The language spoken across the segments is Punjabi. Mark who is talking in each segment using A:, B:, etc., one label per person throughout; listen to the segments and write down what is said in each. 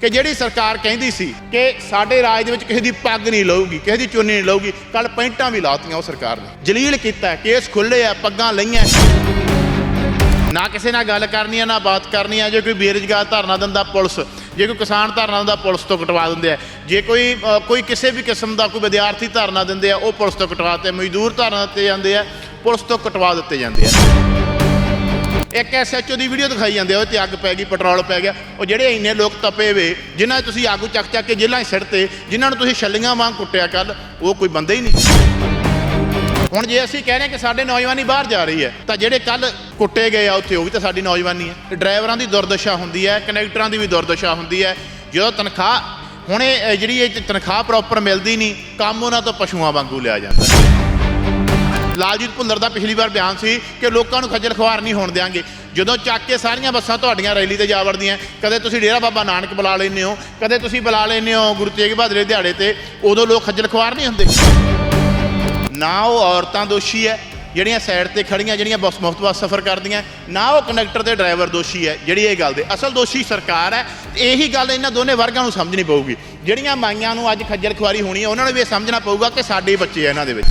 A: ਕਿ ਜਿਹੜੀ ਸਰਕਾਰ ਕਹਿੰਦੀ ਸੀ ਕਿ ਸਾਡੇ ਰਾਜ ਦੇ ਵਿੱਚ ਕਿਸੇ ਦੀ ਪੱਗ ਨਹੀਂ ਲਊਗੀ, ਕਿਸੇ ਦੀ ਚੁੰਨੀ ਨਹੀਂ ਲਊਗੀ, ਕੱਲ ਪੈਂਟਾਂ ਵੀ ਲਾਤੀਆਂ ਉਹ ਸਰਕਾਰ ਨੇ। ਜਲੀਲ ਕੀਤਾ, ਕੇਸ ਖੁੱਲੇ ਆ, ਪੱਗਾਂ ਲਈਆਂ। ਨਾ ਕਿਸੇ ਨਾਲ ਗੱਲ ਕਰਨੀ ਆ, ਨਾ ਬਾਤ ਕਰਨੀ ਆ, ਜੇ ਕੋਈ ਬੇਰੁਜ਼ਗਾਰ ਧਰਨਾ ਦਿੰਦਾ ਪੁਲਿਸ, ਜੇ ਕੋਈ ਕਿਸਾਨ ਧਰਨਾ ਦਿੰਦਾ ਪੁਲਿਸ ਤੋਂ ਕਟਵਾ ਦਿੰਦੇ ਆ। ਜੇ ਕੋਈ ਕੋਈ ਕਿਸੇ ਵੀ ਕਿਸਮ ਦਾ ਕੋਈ ਵਿਦਿਆਰਥੀ ਧਰਨਾ ਦਿੰਦੇ ਆ, ਉਹ ਪੁਲਿਸ ਤੋਂ ਕਟਵਾ ਦਿੱਤੇ ਮਜ਼ਦੂਰ ਧਰਨਾ ਦਿੱਤੇ ਜਾਂਦੇ ਆ, ਪੁਲਿਸ ਤੋਂ ਕਟਵਾ ਦਿੱਤੇ ਜਾਂਦੇ ਆ। ਇੱਕ ਐਸਐਚਓ ਦੀ ਵੀਡੀਓ ਦਿਖਾਈ ਜਾਂਦੇ ਆ ਉਹ ਤੇ ਅੱਗ ਪੈ ਗਈ, ਪੈਟਰੋਲ ਪੈ ਗਿਆ। ਉਹ ਜਿਹੜੇ ਇੰਨੇ ਲੋਕ ਤਪੇ ਵੇ, ਜਿਨ੍ਹਾਂ 'ਚ ਤੁਸੀਂ ਆਗੂ ਚੱਕ ਚੱਕ ਕੇ ਜੇਲ੍ਹਾਂ 'ਚ ਸਿੱਟਤੇ, ਜਿਨ੍ਹਾਂ ਨੂੰ ਤੁਸੀਂ ਛੱਲੀਆਂ ਵਾਂਗ ਕੁੱਟਿਆ ਕੱਲ ਉਹ ਕੋਈ ਬੰਦੇ ਹੀ ਨਹੀਂ। ਹੁਣ ਜੇ ਅਸੀਂ ਕਹਿ ਰਹੇ ਕਿ ਸਾਡੇ ਨੌਜਵਾਨੀ ਬਾਹਰ ਜਾ ਰਹੀ ਹੈ, ਤਾਂ ਜਿਹੜੇ ਕੱਲ ਕੁੱਟੇ ਗਏ ਆ ਉੱਥੇ, ਉਹ ਵੀ ਤਾਂ ਸਾਡੀ ਨੌਜਵਾਨੀ ਹੈ। ਡਰਾਈਵਰਾਂ ਦੀ ਦੁਰਦਸ਼ਾ ਹੁੰਦੀ ਹੈ, ਕਨੈਕਟਰਾਂ ਦੀ ਵੀ ਦੁਰਦਸ਼ਾ ਹੁੰਦੀ ਹੈ। ਜਦੋਂ ਤਨਖਾਹ, ਹੁਣ ਇਹ ਜਿਹੜੀ ਇਹ ਤਨਖਾਹ ਪ੍ਰੋਪਰ ਮਿਲਦੀ ਨਹੀਂ, ਕੰਮ ਉਹਨਾਂ ਤੋਂ ਪਸ਼ੂਆਂ ਵਾਂਗੂ ਲਿਆ ਜਾਂਦਾ। ਲਾਲਜੀਤ ਭੁੱਲਰ ਦਾ ਪਿਛਲੀ ਵਾਰ ਬਿਆਨ ਸੀ ਕਿ ਲੋਕਾਂ ਨੂੰ ਖੱਜਲ ਖਵਾਰ ਨਹੀਂ ਹੋਣ ਦਿਆਂਗੇ। ਜਦੋਂ ਚੱਕ ਕੇ ਸਾਰੀਆਂ ਬੱਸਾਂ ਤੁਹਾਡੀਆਂ ਰੈਲੀ ਤੇ ਜਾ ਵੜਦੀਆਂ, ਕਦੇ ਤੁਸੀਂ ਡੇਰਾ ਬਾਬਾ ਨਾਨਕ ਬੁਲਾ ਲੈਂਦੇ ਹੋ, ਕਦੇ ਤੁਸੀਂ ਬੁਲਾ ਲੈਂਦੇ ਹੋ ਗੁਰੂ ਤੇਗ ਬਹਾਦਰ ਦੇ ਦਿਹਾੜੇ ਤੇ, ਉਦੋਂ ਲੋਕ ਖੱਜਲ ਖਵਾਰ ਨਹੀਂ ਹੁੰਦੇ। ਨਾ ਉਹ ਔਰਤਾਂ ਦੋਸ਼ੀ ਹੈ ਜਿਹੜੀਆਂ ਸਾਈਡ ਤੇ ਖੜੀਆਂ, ਜਿਹੜੀਆਂ ਬੱਸ ਮੁਫਤ ਬੱਸ ਸਫ਼ਰ ਕਰਦੀਆਂ, ਨਾ ਉਹ ਕੰਡਕਟਰ ਤੇ ਡਰਾਈਵਰ ਦੋਸ਼ੀ ਹੈ ਜਿਹੜੀ ਇਹ ਗੱਲ ਦੇ। ਅਸਲ ਦੋਸ਼ੀ ਸਰਕਾਰ ਹੈ ਤੇ ਇਹੀ ਗੱਲ ਇਹਨਾਂ ਦੋਨੇ ਵਰਗਾਂ ਨੂੰ ਸਮਝਣੀ ਪਊਗੀ। ਜਿਹੜੀਆਂ ਮਾਈਆਂ ਨੂੰ ਅੱਜ ਖੱਜਲ ਖੁਆਰੀ ਹੋਣੀ ਹੈ ਉਹਨਾਂ ਨੂੰ ਵੀ ਇਹ ਸਮਝਣਾ ਪਊਗਾ ਕਿ ਸਾਡੇ ਬੱਚੇ ਆ ਇਹਨਾਂ ਦੇ ਵਿੱਚ।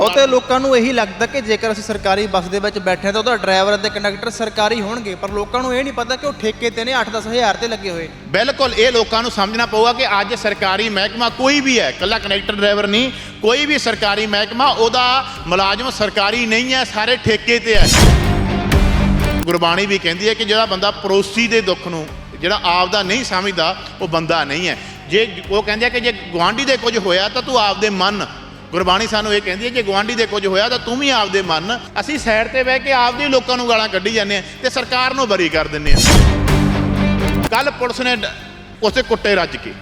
B: ਉਹ ਤੇ ਲੋਕਾਂ ਨੂੰ ਇਹੀ ਲੱਗਦਾ ਕਿ ਜੇਕਰ ਅਸੀਂ ਸਰਕਾਰੀ ਬੱਸ ਦੇ ਵਿੱਚ ਬੈਠੇ ਤਾਂ ਉਹਦਾ ਡਰਾਈਵਰ ਅਤੇ ਕੰਡਕਟਰ ਸਰਕਾਰੀ ਹੋਣਗੇ, ਪਰ ਲੋਕਾਂ ਨੂੰ ਇਹ ਨਹੀਂ ਪਤਾ ਕਿ ਉਹ ਠੇਕੇ ਤੇ ਨੇ 8-10 ਹਜ਼ਾਰ ਤੇ ਲੱਗੇ ਹੋਏ। ਨੇ
A: ਬਿਲਕੁਲ, ਇਹ ਲੋਕਾਂ ਨੂੰ ਸਮਝਣਾ ਪਊਗਾ ਕਿ ਅੱਜ ਸਰਕਾਰੀ ਮਹਿਕਮਾ ਕੋਈ ਵੀ ਹੈ ਕੱਲਾ ਕਨੈਕਟਰ ਡਰਾਈਵਰ ਨਹੀਂ, ਕੋਈ ਵੀ ਸਰਕਾਰੀ ਮਹਿਕਮਾ ਉਹਦਾ ਮੁਲਾਜ਼ਮ ਸਰਕਾਰੀ ਨਹੀਂ ਹੈ, ਸਾਰੇ ਠੇਕੇ ਤੇ ਹੈ। ਗੁਰਬਾਣੀ ਵੀ ਕਹਿੰਦੀ ਹੈ ਕਿ ਜਿਹੜਾ ਬੰਦਾ ਪੜੋਸੀ ਦੇ ਦੁੱਖ ਨੂੰ, ਜਿਹੜਾ ਆਪਦਾ ਨਹੀਂ ਸਮਝਦਾ, ਉਹ ਬੰਦਾ ਨਹੀਂ ਹੈ। ਜੇ ਉਹ ਕਹਿੰਦੇ ਆ ਕਿ ਜੇ ਗਵਾਂਢੀ ਦੇ ਕੁਝ ਹੋਇਆ ਤਾਂ ਤੂੰ ਆਪਦੇ ਮਨ ਗੁਰਬਾਣੀ ਸਾਨੂੰ ਇਹ ਕਹਿੰਦੀ ਹੈ ਜੇ ਗਵਾਂਢੀ ਦੇ ਕੁਝ ਹੋਇਆ ਤਾਂ ਤੂੰ ਵੀ ਆਪਦੇ ਮਨ ਅਸੀਂ ਸਾਈਡ ਤੇ ਬਹਿ ਕੇ ਆਪਦੇ ਲੋਕਾਂ ਨੂੰ ਗਾਲਾਂ ਕੱਢੀ ਜਾਂਦੇ ਆ ਤੇ ਸਰਕਾਰ ਨੂੰ ਬਰੀ ਕਰ ਦਿੰਦੇ ਆ ਕੱਲ ਪੁਲਿਸ ਨੇ ਡ- ਉਸੇ ਕੁੱਟੇ ਰੱਜ ਕੇ,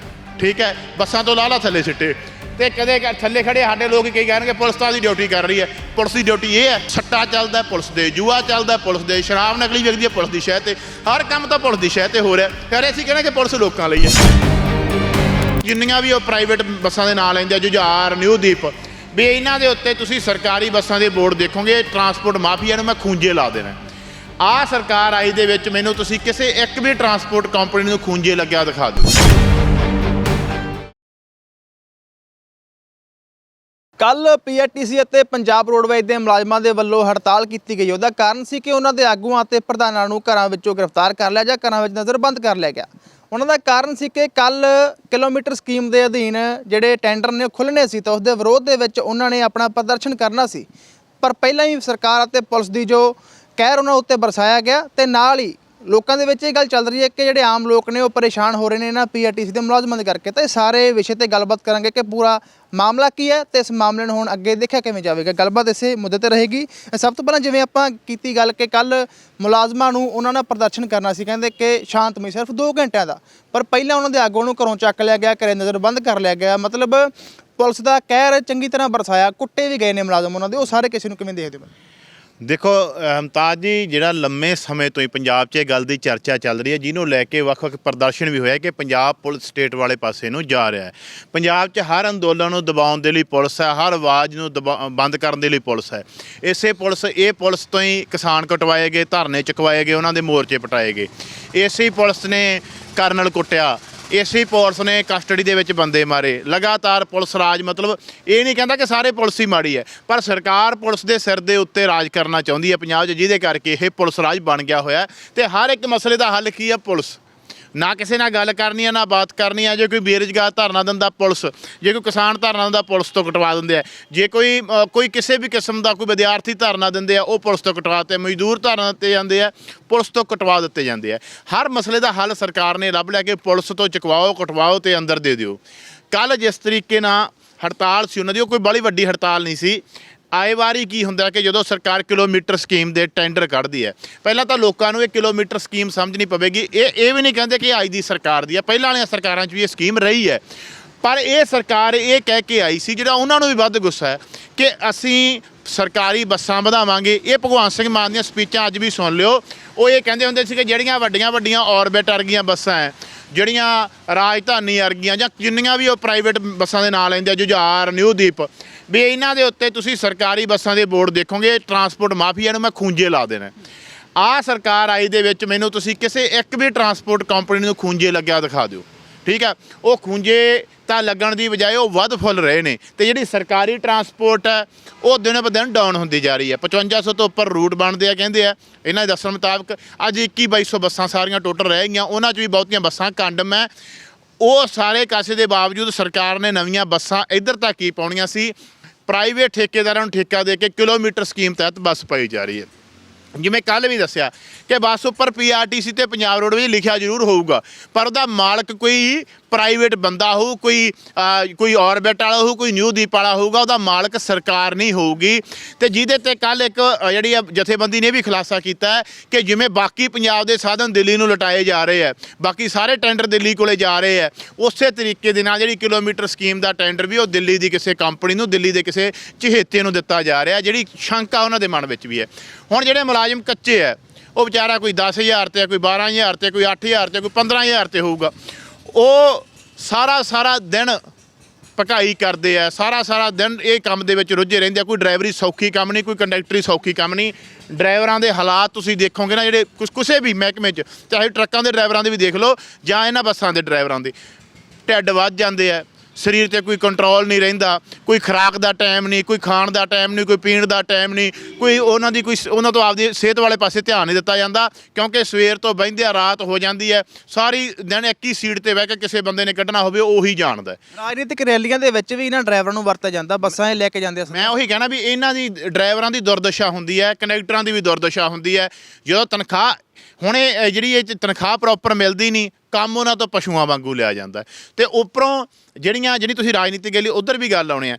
A: ਠੀਕ ਹੈ, ਬੱਸਾਂ ਤੋਂ ਲਾਲਾ ਥੱਲੇ ਸਿੱਟੇ ਤੇ ਕਦੇ ਥੱਲੇ ਖੜੇ ਸਾਡੇ ਲੋਕ ਕੀ ਕਹਿਣਗੇ ਪੁਲਿਸ ਤਾਂ ਦੀ ਡਿਊਟੀ ਕਰ ਰਹੀ ਹੈ, ਪੁਲਿਸ ਦੀ ਡਿਊਟੀ ਇਹ ਹੈ, ਸੱਟਾ ਚੱਲਦਾ ਪੁਲਿਸ ਦੇ, ਜੂਆ ਚੱਲਦਾ ਪੁਲਿਸ ਦੇ, ਸ਼ਰਾਬ ਨਕਲੀ ਵਿਕਦੀ ਹੈ ਪੁਲਿਸ ਦੀ ਸ਼ਹਿ ਤੇ, ਹਰ ਕੰਮ ਤਾਂ ਪੁਲਿਸ ਦੀ ਸ਼ਹਿ ਤੇ ਹੋ ਰਿਹਾ ਫਿਰ ਅਸੀਂ ਕਹਿੰਦੇ ਕਿ ਪੁਲਿਸ ਲੋਕਾਂ ਲਈ ਹੈ। ਜਿੰਨੀਆਂ ਵੀ ਉਹ ਪ੍ਰਾਈਵੇਟ ਬੱਸਾਂ ਦੇ ਨਾਂ ਲੈਂਦੇ ਆ, ਜੁਝਾਰ, ਨਿਊਦੀਪ, ਵੀ ਇਹਨਾਂ ਦੇ ਉੱਤੇ ਤੁਸੀਂ ਸਰਕਾਰੀ ਬੱਸਾਂ ਦੇ ਬੋਰਡ ਦੇਖੋਗੇ ਟਰਾਂਸਪੋਰਟ ਮਾਫੀਆ ਨੂੰ ਮੈਂ ਖੂੰਜੇ ਲਾ ਦੇਣਾ। ਆ ਸਰਕਾਰ ਆਈ ਦੇ ਵਿੱਚ ਮੈਨੂੰ ਤੁਸੀਂ ਕਿਸੇ ਇੱਕ ਵੀ ਟਰਾਂਸਪੋਰਟ ਕੰਪਨੀ ਨੂੰ ਖੂੰਜੇ ਲੱਗਿਆ ਦਿਖਾ ਦਿਓ।
B: ਕੱਲ ਪੀਆਰਟੀਸੀ ਅਤੇ ਪੰਜਾਬ ਰੋਡਵੇਜ਼ ਦੇ ਮੁਲਾਜ਼ਮਾਂ ਦੇ ਵੱਲੋਂ ਹੜਤਾਲ ਕੀਤੀ ਗਈ। ਉਹਦਾ ਕਾਰਨ ਸੀ ਕਿ ਉਹਨਾਂ ਦੇ ਆਗੂਆਂ ਅਤੇ ਪ੍ਰਧਾਨਾਂ ਨੂੰ ਘਰਾਂ ਵਿੱਚੋਂ ਗ੍ਰਿਫਤਾਰ ਕਰ ਲਿਆ ਜਾਂ ਘਰਾਂ ਵਿੱਚ ਨਜ਼ਰਬੰਦ ਕਰ ਲਿਆ ਗਿਆ। ਉਹਨਾਂ ਦਾ ਕਾਰਨ ਸੀ ਕਿ ਕੱਲ ਕਿਲੋਮੀਟਰ ਸਕੀਮ ਦੇ ਅਧੀਨ ਜਿਹੜੇ ਟੈਂਡਰ ਨੇ ਉਹ ਖੁੱਲ੍ਹਣੇ ਸੀ ਤਾਂ ਉਸ ਦੇ ਵਿਰੋਧ ਦੇ ਵਿੱਚ ਉਹਨਾਂ ਨੇ ਆਪਣਾ ਪ੍ਰਦਰਸ਼ਨ ਕਰਨਾ ਸੀ। ਪਰ ਪਹਿਲਾਂ ਹੀ ਸਰਕਾਰ ਅਤੇ ਪੁਲਿਸ ਦੀ ਜੋ ਕਹਿਰ ਉਹਨਾਂ ਉੱਤੇ ਬਰਸਾਇਆ ਗਿਆ ਤੇ ਨਾਲ ਹੀ ਲੋਕਾਂ ਦੇ ਵਿੱਚ ਇਹ ਗੱਲ ਚੱਲ ਰਹੀ ਹੈ ਕਿ ਜਿਹੜੇ ਆਮ ਲੋਕ ਨੇ ਉਹ ਪਰੇਸ਼ਾਨ ਹੋ ਰਹੇ ਨੇ ਇਹਨਾਂ ਪੀਆਰਟੀਸੀ ਦੇ ਮੁਲਾਜ਼ਮਾਂ ਦੇ ਕਰਕੇ। ਤਾਂ ਇਹ ਸਾਰੇ ਵਿਸ਼ੇ ਤੇ ਗੱਲਬਾਤ ਕਰਾਂਗੇ ਕਿ ਪੂਰਾ ਮਾਮਲਾ ਕੀ ਹੈ ਤੇ ਇਸ ਮਾਮਲੇ ਨੂੰ ਹੁਣ ਅੱਗੇ ਦੇਖਿਆ ਕਿਵੇਂ ਜਾਵੇਗਾ। ਗੱਲਬਾਤ ਇਸੇ ਮੁੱਦੇ ਤੇ ਰਹੇਗੀ। ਸਭ ਤੋਂ ਪਹਿਲਾਂ ਜਿਵੇਂ ਆਪਾਂ ਕੀਤੀ ਗੱਲ ਕਿ ਕੱਲ ਮੁਲਾਜ਼ਮਾਂ ਨੂੰ ਉਹਨਾਂ ਨਾਲ ਪ੍ਰਦਰਸ਼ਨ ਕਰਨਾ ਸੀ, ਕਹਿੰਦੇ ਕਿ ਸ਼ਾਂਤਮਈ ਸਿਰਫ 2 ਘੰਟਿਆਂ ਦਾ, ਪਰ ਪਹਿਲਾਂ ਉਹਨਾਂ ਦੇ ਆਗੂਆਂ ਨੂੰ ਘਰੋਂ ਚੱਕ ਲਿਆ ਗਿਆ, ਘਰੇ ਨਜ਼ਰਬੰਦ ਕਰ ਲਿਆ ਗਿਆ। ਮਤਲਬ ਪੁਲਿਸ ਦਾ ਕਹਿਰ ਚੰਗੀ ਤਰ੍ਹਾਂ ਬਰਸਾਇਆ ਕੁੱਟੇ ਵੀ ਗਏ ਨੇ ਮੁਲਾਜ਼ਮ ਉਹਨਾਂ ਦੇ, ਉਹ ਸਾਰੇ ਕਿਸੇ ਨੂੰ ਕਿਵੇਂ ਦੇਖਦੇ ਹੋ?
A: ਦੇਖੋ ਹਮਤਾਜ ਜੀ, ਜਿਹੜਾ ਲੰਮੇ ਸਮੇਂ ਤੋਂ ਹੀ ਪੰਜਾਬ 'ਚ ਇਹ ਗੱਲ ਦੀ ਚਰਚਾ ਚੱਲ ਰਹੀ ਹੈ, ਜਿਹਨੂੰ ਲੈ ਕੇ ਵੱਖ-ਵੱਖ ਪ੍ਰਦਰਸ਼ਨ ਵੀ ਹੋਇਆ ਕਿ ਪੰਜਾਬ ਪੁਲਿਸ ਸਟੇਟ ਵਾਲੇ ਪਾਸੇ ਨੂੰ ਜਾ ਰਿਹਾ ਹੈ। ਪੰਜਾਬ 'ਚ ਹਰ ਅੰਦੋਲਨ ਨੂੰ ਦਬਾਉਣ ਦੇ ਲਈ ਪੁਲਿਸ ਹੈ, ਹਰ ਆਵਾਜ਼ ਨੂੰ ਦਬਾ- ਬੰਦ ਕਰਨ ਦੇ ਲਈ ਪੁਲਿਸ ਹੈ। ਇਸੇ ਪੁਲਿਸ, ਇਹ ਪੁਲਿਸ ਤੋਂ ਹੀ ਕਿਸਾਨ ਕਟਵਾਏ ਗਏ, ਧਰਨੇ ਚੁਕਵਾਏ ਗਏ, ਉਹਨਾਂ ਦੇ ਮੋਰਚੇ ਪਟਾਏ ਗਏ। ਇਸੇ ਹੀ ਪੁਲਿਸ ਨੇ ਕਰਨਲ ਕੁੱਟਿਆ ਇਸੇ ਪੁਲਿਸ ਨੇ ਕਸਟਡੀ ਦੇ ਵਿੱਚ ਬੰਦੇ ਮਾਰੇ। ਲਗਾਤਾਰ ਪੁਲਿਸ ਰਾਜ ਮਤਲਬ ਇਹ ਨਹੀਂ ਕਹਿੰਦਾ ਕਿ ਸਾਰੇ ਪੁਲਿਸ ਹੀ ਮਾੜੀ ਹੈ, ਪਰ ਸਰਕਾਰ ਪੁਲਿਸ ਦੇ ਸਿਰ ਦੇ ਉੱਤੇ ਰਾਜ ਕਰਨਾ ਚਾਹੁੰਦੀ ਹੈ ਪੰਜਾਬ 'ਚ, ਜਿਹਦੇ ਕਰਕੇ ਇਹ ਪੁਲਿਸ ਰਾਜ ਬਣ ਗਿਆ ਹੋਇਆ ਹੈ। ਤੇ ਹਰ ਇੱਕ ਮਸਲੇ ਦਾ ਹੱਲ ਕੀ ਹੈ ਪੁਲਿਸ? ਨਾ ਕਿਸੇ ਨਾਲ ਗੱਲ ਕਰਨੀ ਹੈ ਨਾ ਬਾਤ ਕਰਨੀ ਹੈ ਜੇ ਕੋਈ ਬੇਰੁਜ਼ਗਾਰ ਧਰਨਾ ਦਿੰਦਾ ਪੁਲਿਸ ਜੇ ਕੋਈ ਕਿਸਾਨ ਧਰਨਾ ਦਿੰਦਾ ਪੁਲਿਸ ਤੋਂ ਕਟਵਾ ਦਿੰਦੇ ਆ। ਜੇ ਕੋਈ ਅ, ਕੋਈ ਕਿਸੇ ਵੀ ਕਿਸਮ ਦਾ ਕੋਈ ਵਿਦਿਆਰਥੀ ਧਰਨਾ ਦਿੰਦੇ ਆ ਉਹ ਪੁਲਿਸ ਤੋਂ ਕਟਵਾ ਦਿੱਤੇ ਮਜ਼ਦੂਰ ਧਰਨਾ ਦਿੱਤੇ ਜਾਂਦੇ ਆ ਪੁਲਿਸ ਤੋਂ ਕਟਵਾ ਦਿੱਤੇ ਜਾਂਦੇ ਆ। ਹਰ ਮਸਲੇ ਦਾ ਹੱਲ ਸਰਕਾਰ ਨੇ ਲੱਭ ਲਿਆ ਕਿ ਪੁਲਿਸ ਤੋਂ ਚੁਕਵਾਓ ਕਟਵਾਓ ਤੇ ਅੰਦਰ ਦੇ ਦਿਓ। ਕੱਲ ਜਿਸ ਤਰੀਕੇ ਨਾਲ ਹੜਤਾਲ ਸੀ ਉਹਨਾਂ ਦੀ ਉਹ ਕੋਈ ਬੜੀ ਵੱਡੀ ਹੜਤਾਲ ਨਹੀਂ ਸੀ। ਆਏ ਵਾਰੀ ਕੀ ਹੁੰਦਾ ਕਿ ਜਦੋਂ ਸਰਕਾਰ ਕਿਲੋਮੀਟਰ ਸਕੀਮ ਦੇ ਟੈਂਡਰ ਕੱਢਦੀ ਹੈ, ਪਹਿਲਾਂ ਤਾਂ ਲੋਕਾਂ ਨੂੰ ਇਹ ਕਿਲੋਮੀਟਰ ਸਕੀਮ ਸਮਝਣੀ ਪਵੇਗੀ। ਇਹ ਇਹ ਵੀ ਨਹੀਂ ਕਹਿੰਦੇ ਕਿ ਅੱਜ ਦੀ ਸਰਕਾਰ ਦੀ ਹੈ। ਪਹਿਲਾਂ ਵਾਲੀਆਂ ਸਰਕਾਰਾਂ 'ਚ ਵੀ ਇਹ ਸਕੀਮ ਰਹੀ ਹੈ। ਪਰ ਇਹ ਸਰਕਾਰ ਇਹ ਕਹਿ ਕੇ ਆਈ ਸੀ, ਜਿਹੜਾ ਉਹਨਾਂ ਨੂੰ ਵੀ ਵੱਧ ਗੁੱਸਾ ਹੈ ਕਿ ਅਸੀਂ ਸਰਕਾਰੀ ਬੱਸਾਂ ਵਧਾਵਾਂਗੇ। ਇਹ ਭਗਵਾਨ ਸਿੰਘ ਮਾਨ ਦੀਆਂ ਸਪੀਚਾਂ ਅੱਜ ਵੀ ਸੁਣ ਲਿਓ। ਉਹ ਇਹ ਕਹਿੰਦੇ ਹੁੰਦੇ ਸੀ ਕਿ ਜਿਹੜੀਆਂ ਵੱਡੀਆਂ ਵੱਡੀਆਂ ਔਰਬਿਟ ਵਰਗੀਆਂ ਬੱਸਾਂ ਹੈ, ਜਿਹੜੀਆਂ ਰਾਜਧਾਨੀ ਵਰਗੀਆਂ ਜਾਂ ਜਿੰਨੀਆਂ ਵੀ ਉਹ ਪ੍ਰਾਈਵੇਟ ਬੱਸਾਂ ਦੇ ਨਾਂ ਲੈਂਦੇ ਆ, ਜੁਝਾਰ, ਨਿਊਦੀਪ ਵੀ ਇਹਨਾਂ ਦੇ ਉੱਤੇ ਤੁਸੀਂ ਸਰਕਾਰੀ ਬੱਸਾਂ ਦੇ ਬੋਰਡ ਦੇਖੋਗੇ ਟਰਾਂਸਪੋਰਟ ਮਾਫੀਆ ਨੂੰ ਮੈਂ ਖੂੰਜੇ ਲਾ ਦੇਣਾ। ਆ ਸਰਕਾਰ ਆਈ ਦੇ ਵਿੱਚ ਮੈਨੂੰ ਤੁਸੀਂ ਕਿਸੇ ਇੱਕ ਵੀ ਟਰਾਂਸਪੋਰਟ ਕੰਪਨੀ ਨੂੰ ਖੂੰਜੇ ਲੱਗਿਆ ਦਿਖਾ ਦਿਓ। ਠੀਕ ਆ? ਉਹ ਖੂੰਜੇ ਤਾਂ ਲੱਗਣ ਦੀ ਬਜਾਏ ਉਹ ਵੱਧ ਫੁੱਲ ਰਹੇ ਨੇ। ਤੇ ਜਿਹੜੀ ਸਰਕਾਰੀ ਟਰਾਂਸਪੋਰਟ ਹੈ, ਉਹ ਦਿਨ ਬ ਦਿਨ ਡਾਊਨ ਹੁੰਦੀ ਜਾ ਰਹੀ ਹੈ। 5500 ਤੋਂ ਉੱਪਰ ਰੂਟ ਬਣਦੇ ਆ, ਕਹਿੰਦੇ ਆ। ਇਹਨਾਂ ਦੇ ਦੱਸਣ ਮੁਤਾਬਕ ਅੱਜ 21 2200 ਬੱਸਾਂ ਸਾਰੀਆਂ ਟੋਟਲ ਰਹਿ ਗਈਆਂ। ਉਹਨਾਂ 'ਚ ਵੀ ਬਹੁਤੀਆਂ ਬੱਸਾਂ ਕੰਡਮ ਹੈ। ਉਹ ਸਾਰੇ ਕਾਸੇ ਦੇ ਬਾਵਜੂਦ ਸਰਕਾਰ ਨੇ ਨਵੀਆਂ ਬੱਸਾਂ ਇੱਧਰ ਤੱਕ ਹੀ ਪਾਉਣੀਆਂ ਸੀ। ਪ੍ਰਾਈਵੇਟ ਠੇਕੇਦਾਰਾਂ ਨੂੰ ਠੇਕਾ ਦੇ ਕੇ ਕਿਲੋਮੀਟਰ ਸਕੀਮ ਤਹਿਤ ਬੱਸ ਪਾਈ ਜਾ ਰਹੀ ਹੈ। ਜਿਵੇਂ ਕੱਲ ਵੀ ਦੱਸਿਆ ਕਿ ਬੱਸ ਉੱਪਰ ਪੀਆਰਟੀਸੀ ਤੇ ਪੰਜਾਬ ਰੋਡ ਰੋਡਵੇਜ਼ ਲਿਖਿਆ ਜ਼ਰੂਰ ਹੋਊਗਾ, ਪਰ ਉਹਦਾ ਮਾਲਕ ਕੋਈ ਪ੍ਰਾਈਵੇਟ ਬੰਦਾ ਹੋਊ, ਕੋਈ ਕੋਈ ਔਰਬਿਟ ਵਾਲਾ ਹੋਊ, ਕੋਈ ਨਿਊ ਦੀਪ ਵਾਲਾ ਹੋਊਗਾ, ਉਹਦਾ ਮਾਲਕ ਸਰਕਾਰ ਨਹੀਂ ਹੋਊਗੀ। ਤੇ ਜਿਹਦੇ ਤੇ ਕੱਲ ਇੱਕ ਜਿਹੜੀ ਆ ਜਥੇਬੰਦੀ ਨੇ ਵੀ ਖੁਲਾਸਾ ਕੀਤਾ ਹੈ ਕਿ ਜਿਵੇਂ ਬਾਕੀ ਪੰਜਾਬ ਦੇ ਸਾਧਨ ਦਿੱਲੀ ਨੂੰ ਲਟਾਏ ਜਾ ਰਹੇ ਆ ਬਾਕੀ ਸਾਰੇ ਟੈਂਡਰ ਦਿੱਲੀ ਕੋਲੇ ਜਾ ਰਹੇ ਆ ਉਸੇ ਤਰੀਕੇ ਦੇ ਨਾਲ ਜਿਹੜੀ ਕਿਲੋਮੀਟਰ ਸਕੀਮ ਦਾ ਟੈਂਡਰ ਵੀ ਉਹ ਦਿੱਲੀ ਦੀ ਕਿਸੇ ਕੰਪਨੀ ਨੂੰ, ਦਿੱਲੀ ਦੇ ਕਿਸੇ ਚਹੇਤੇ ਨੂੰ ਦਿੱਤਾ ਜਾ ਰਿਹਾ, ਜਿਹੜੀ ਸ਼ੰਕਾ ਉਹਨਾਂ ਦੇ ਮਨ ਵਿੱਚ ਵੀ ਹੈ। ਹੁਣ ਜਿਹੜੇ ਮੁਲਾਜ਼ਮ ਕੱਚੇ ਆ ਉਹ ਵਿਚਾਰਾ ਕੋਈ 10000 ਤੇ ਕੋਈ 12000 ਤੇ ਕੋਈ 8000 ਤੇ ਕੋਈ 15000 ਤੇ ਹੋਊਗਾ। ਉਹ ਸਾਰਾ ਸਾਰਾ ਦਿਨ ਪਕਾਈ ਕਰਦੇ ਆ, ਸਾਰਾ ਸਾਰਾ ਦਿਨ ਇਹ ਕੰਮ ਦੇ ਵਿੱਚ ਰੁੱਝੇ ਰਹਿੰਦੇ ਆ। ਕੋਈ ਡਰਾਈਵਰੀ ਸੌਖੀ ਕੰਮ ਨਹੀਂ, ਕੋਈ ਕੰਡਕਟਰੀ ਸੌਖੀ ਕੰਮ ਨਹੀਂ। ਡਰਾਈਵਰਾਂ ਦੇ ਹਾਲਾਤ ਤੁਸੀਂ ਦੇਖੋਗੇ ਨਾ, ਜਿਹੜੇ ਕੁਛ ਕਿਸੇ ਵੀ ਮਹਿਕਮੇ 'ਚ, ਚਾਹੇ ਟਰੱਕਾਂ ਦੇ ਡਰਾਈਵਰਾਂ ਦੇ ਵੀ ਦੇਖ ਲਓ ਜਾਂ ਇਹਨਾਂ ਬੱਸਾਂ ਦੇ ਡਰਾਈਵਰਾਂ ਦੇ, ਢਿੱਡ ਵੱਧ ਜਾਂਦੇ ਆ। ਸਰੀਰ ਤੇ ਕੋਈ ਕੰਟਰੋਲ ਨਹੀਂ ਰਹਿੰਦਾ ਕੋਈ ਖੁਰਾਕ ਦਾ ਟਾਈਮ ਨਹੀਂ ਕੋਈ ਖਾਣ ਦਾ ਟਾਈਮ ਨਹੀਂ ਕੋਈ ਪੀਣ ਦਾ ਟਾਈਮ ਨਹੀਂ ਕੋਈ ਉਹਨਾਂ ਦੀ ਕੋਈ ਉਹਨਾਂ ਤੋਂ ਆਪਦੀ ਸਿਹਤ ਵਾਲੇ ਪਾਸੇ ਧਿਆਨ ਨਹੀਂ ਦਿੱਤਾ ਜਾਂਦਾ ਕਿਉਂਕਿ ਸਵੇਰ ਤੋਂ ਬਹਿੰਦੇ ਆ ਰਾਤ ਹੋ ਜਾਂਦੀ ਹੈ ਸਾਰੀ ਦਿਨ ਇੱਕ ਹੀ ਸੀਟ ਤੇ ਬਹਿ ਕੇ ਕਿਸੇ ਬੰਦੇ ਨੇ ਕੱਢਣਾ ਹੋਵੇ ਉਹੀ ਜਾਣਦਾ।
B: ਰਾਜਨੀਤਿਕ ਰੈਲੀਆਂ ਦੇ ਵਿੱਚ ਵੀ ਇਹਨਾਂ ਡਰਾਈਵਰਾਂ ਨੂੰ ਵਰਤਿਆ ਜਾਂਦਾ ਬੱਸਾਂ 'ਚ ਲੈ ਕੇ ਜਾਂਦੇ ਆ
A: ਮੈਂ ਉਹੀ ਕਹਿਣਾ ਵੀ ਇਹਨਾਂ ਦੀ ਡਰਾਈਵਰਾਂ ਦੀ ਦੁਰਦਸ਼ਾ ਹੁੰਦੀ ਹੈ ਕਨੈਕਟਰਾਂ ਦੀ ਵੀ ਦੁਰਦਸ਼ਾ ਹੁੰਦੀ ਹੈ ਜਦੋਂ ਤਨਖਾਹ ਹੁਣ ਇਹ ਜਿਹੜੀ ਇਹ 'ਚ ਤਨਖਾਹ ਪ੍ਰੋਪਰ ਮਿਲਦੀ ਨਹੀਂ, ਕੰਮ ਉਹਨਾਂ ਤੋਂ ਪਸ਼ੂਆਂ ਵਾਂਗੂ ਲਿਆ ਜਾਂਦਾ ਹੈ। ਤੇ ਉੱਪਰੋਂ ਜਿਹੜੀਆਂ, ਜਿਹੜੀ ਤੁਸੀਂ ਰਾਜਨੀਤੀ ਗੱਲ ਉਧਰ ਵੀ ਗੱਲ ਆਉਣੀ ਹੈ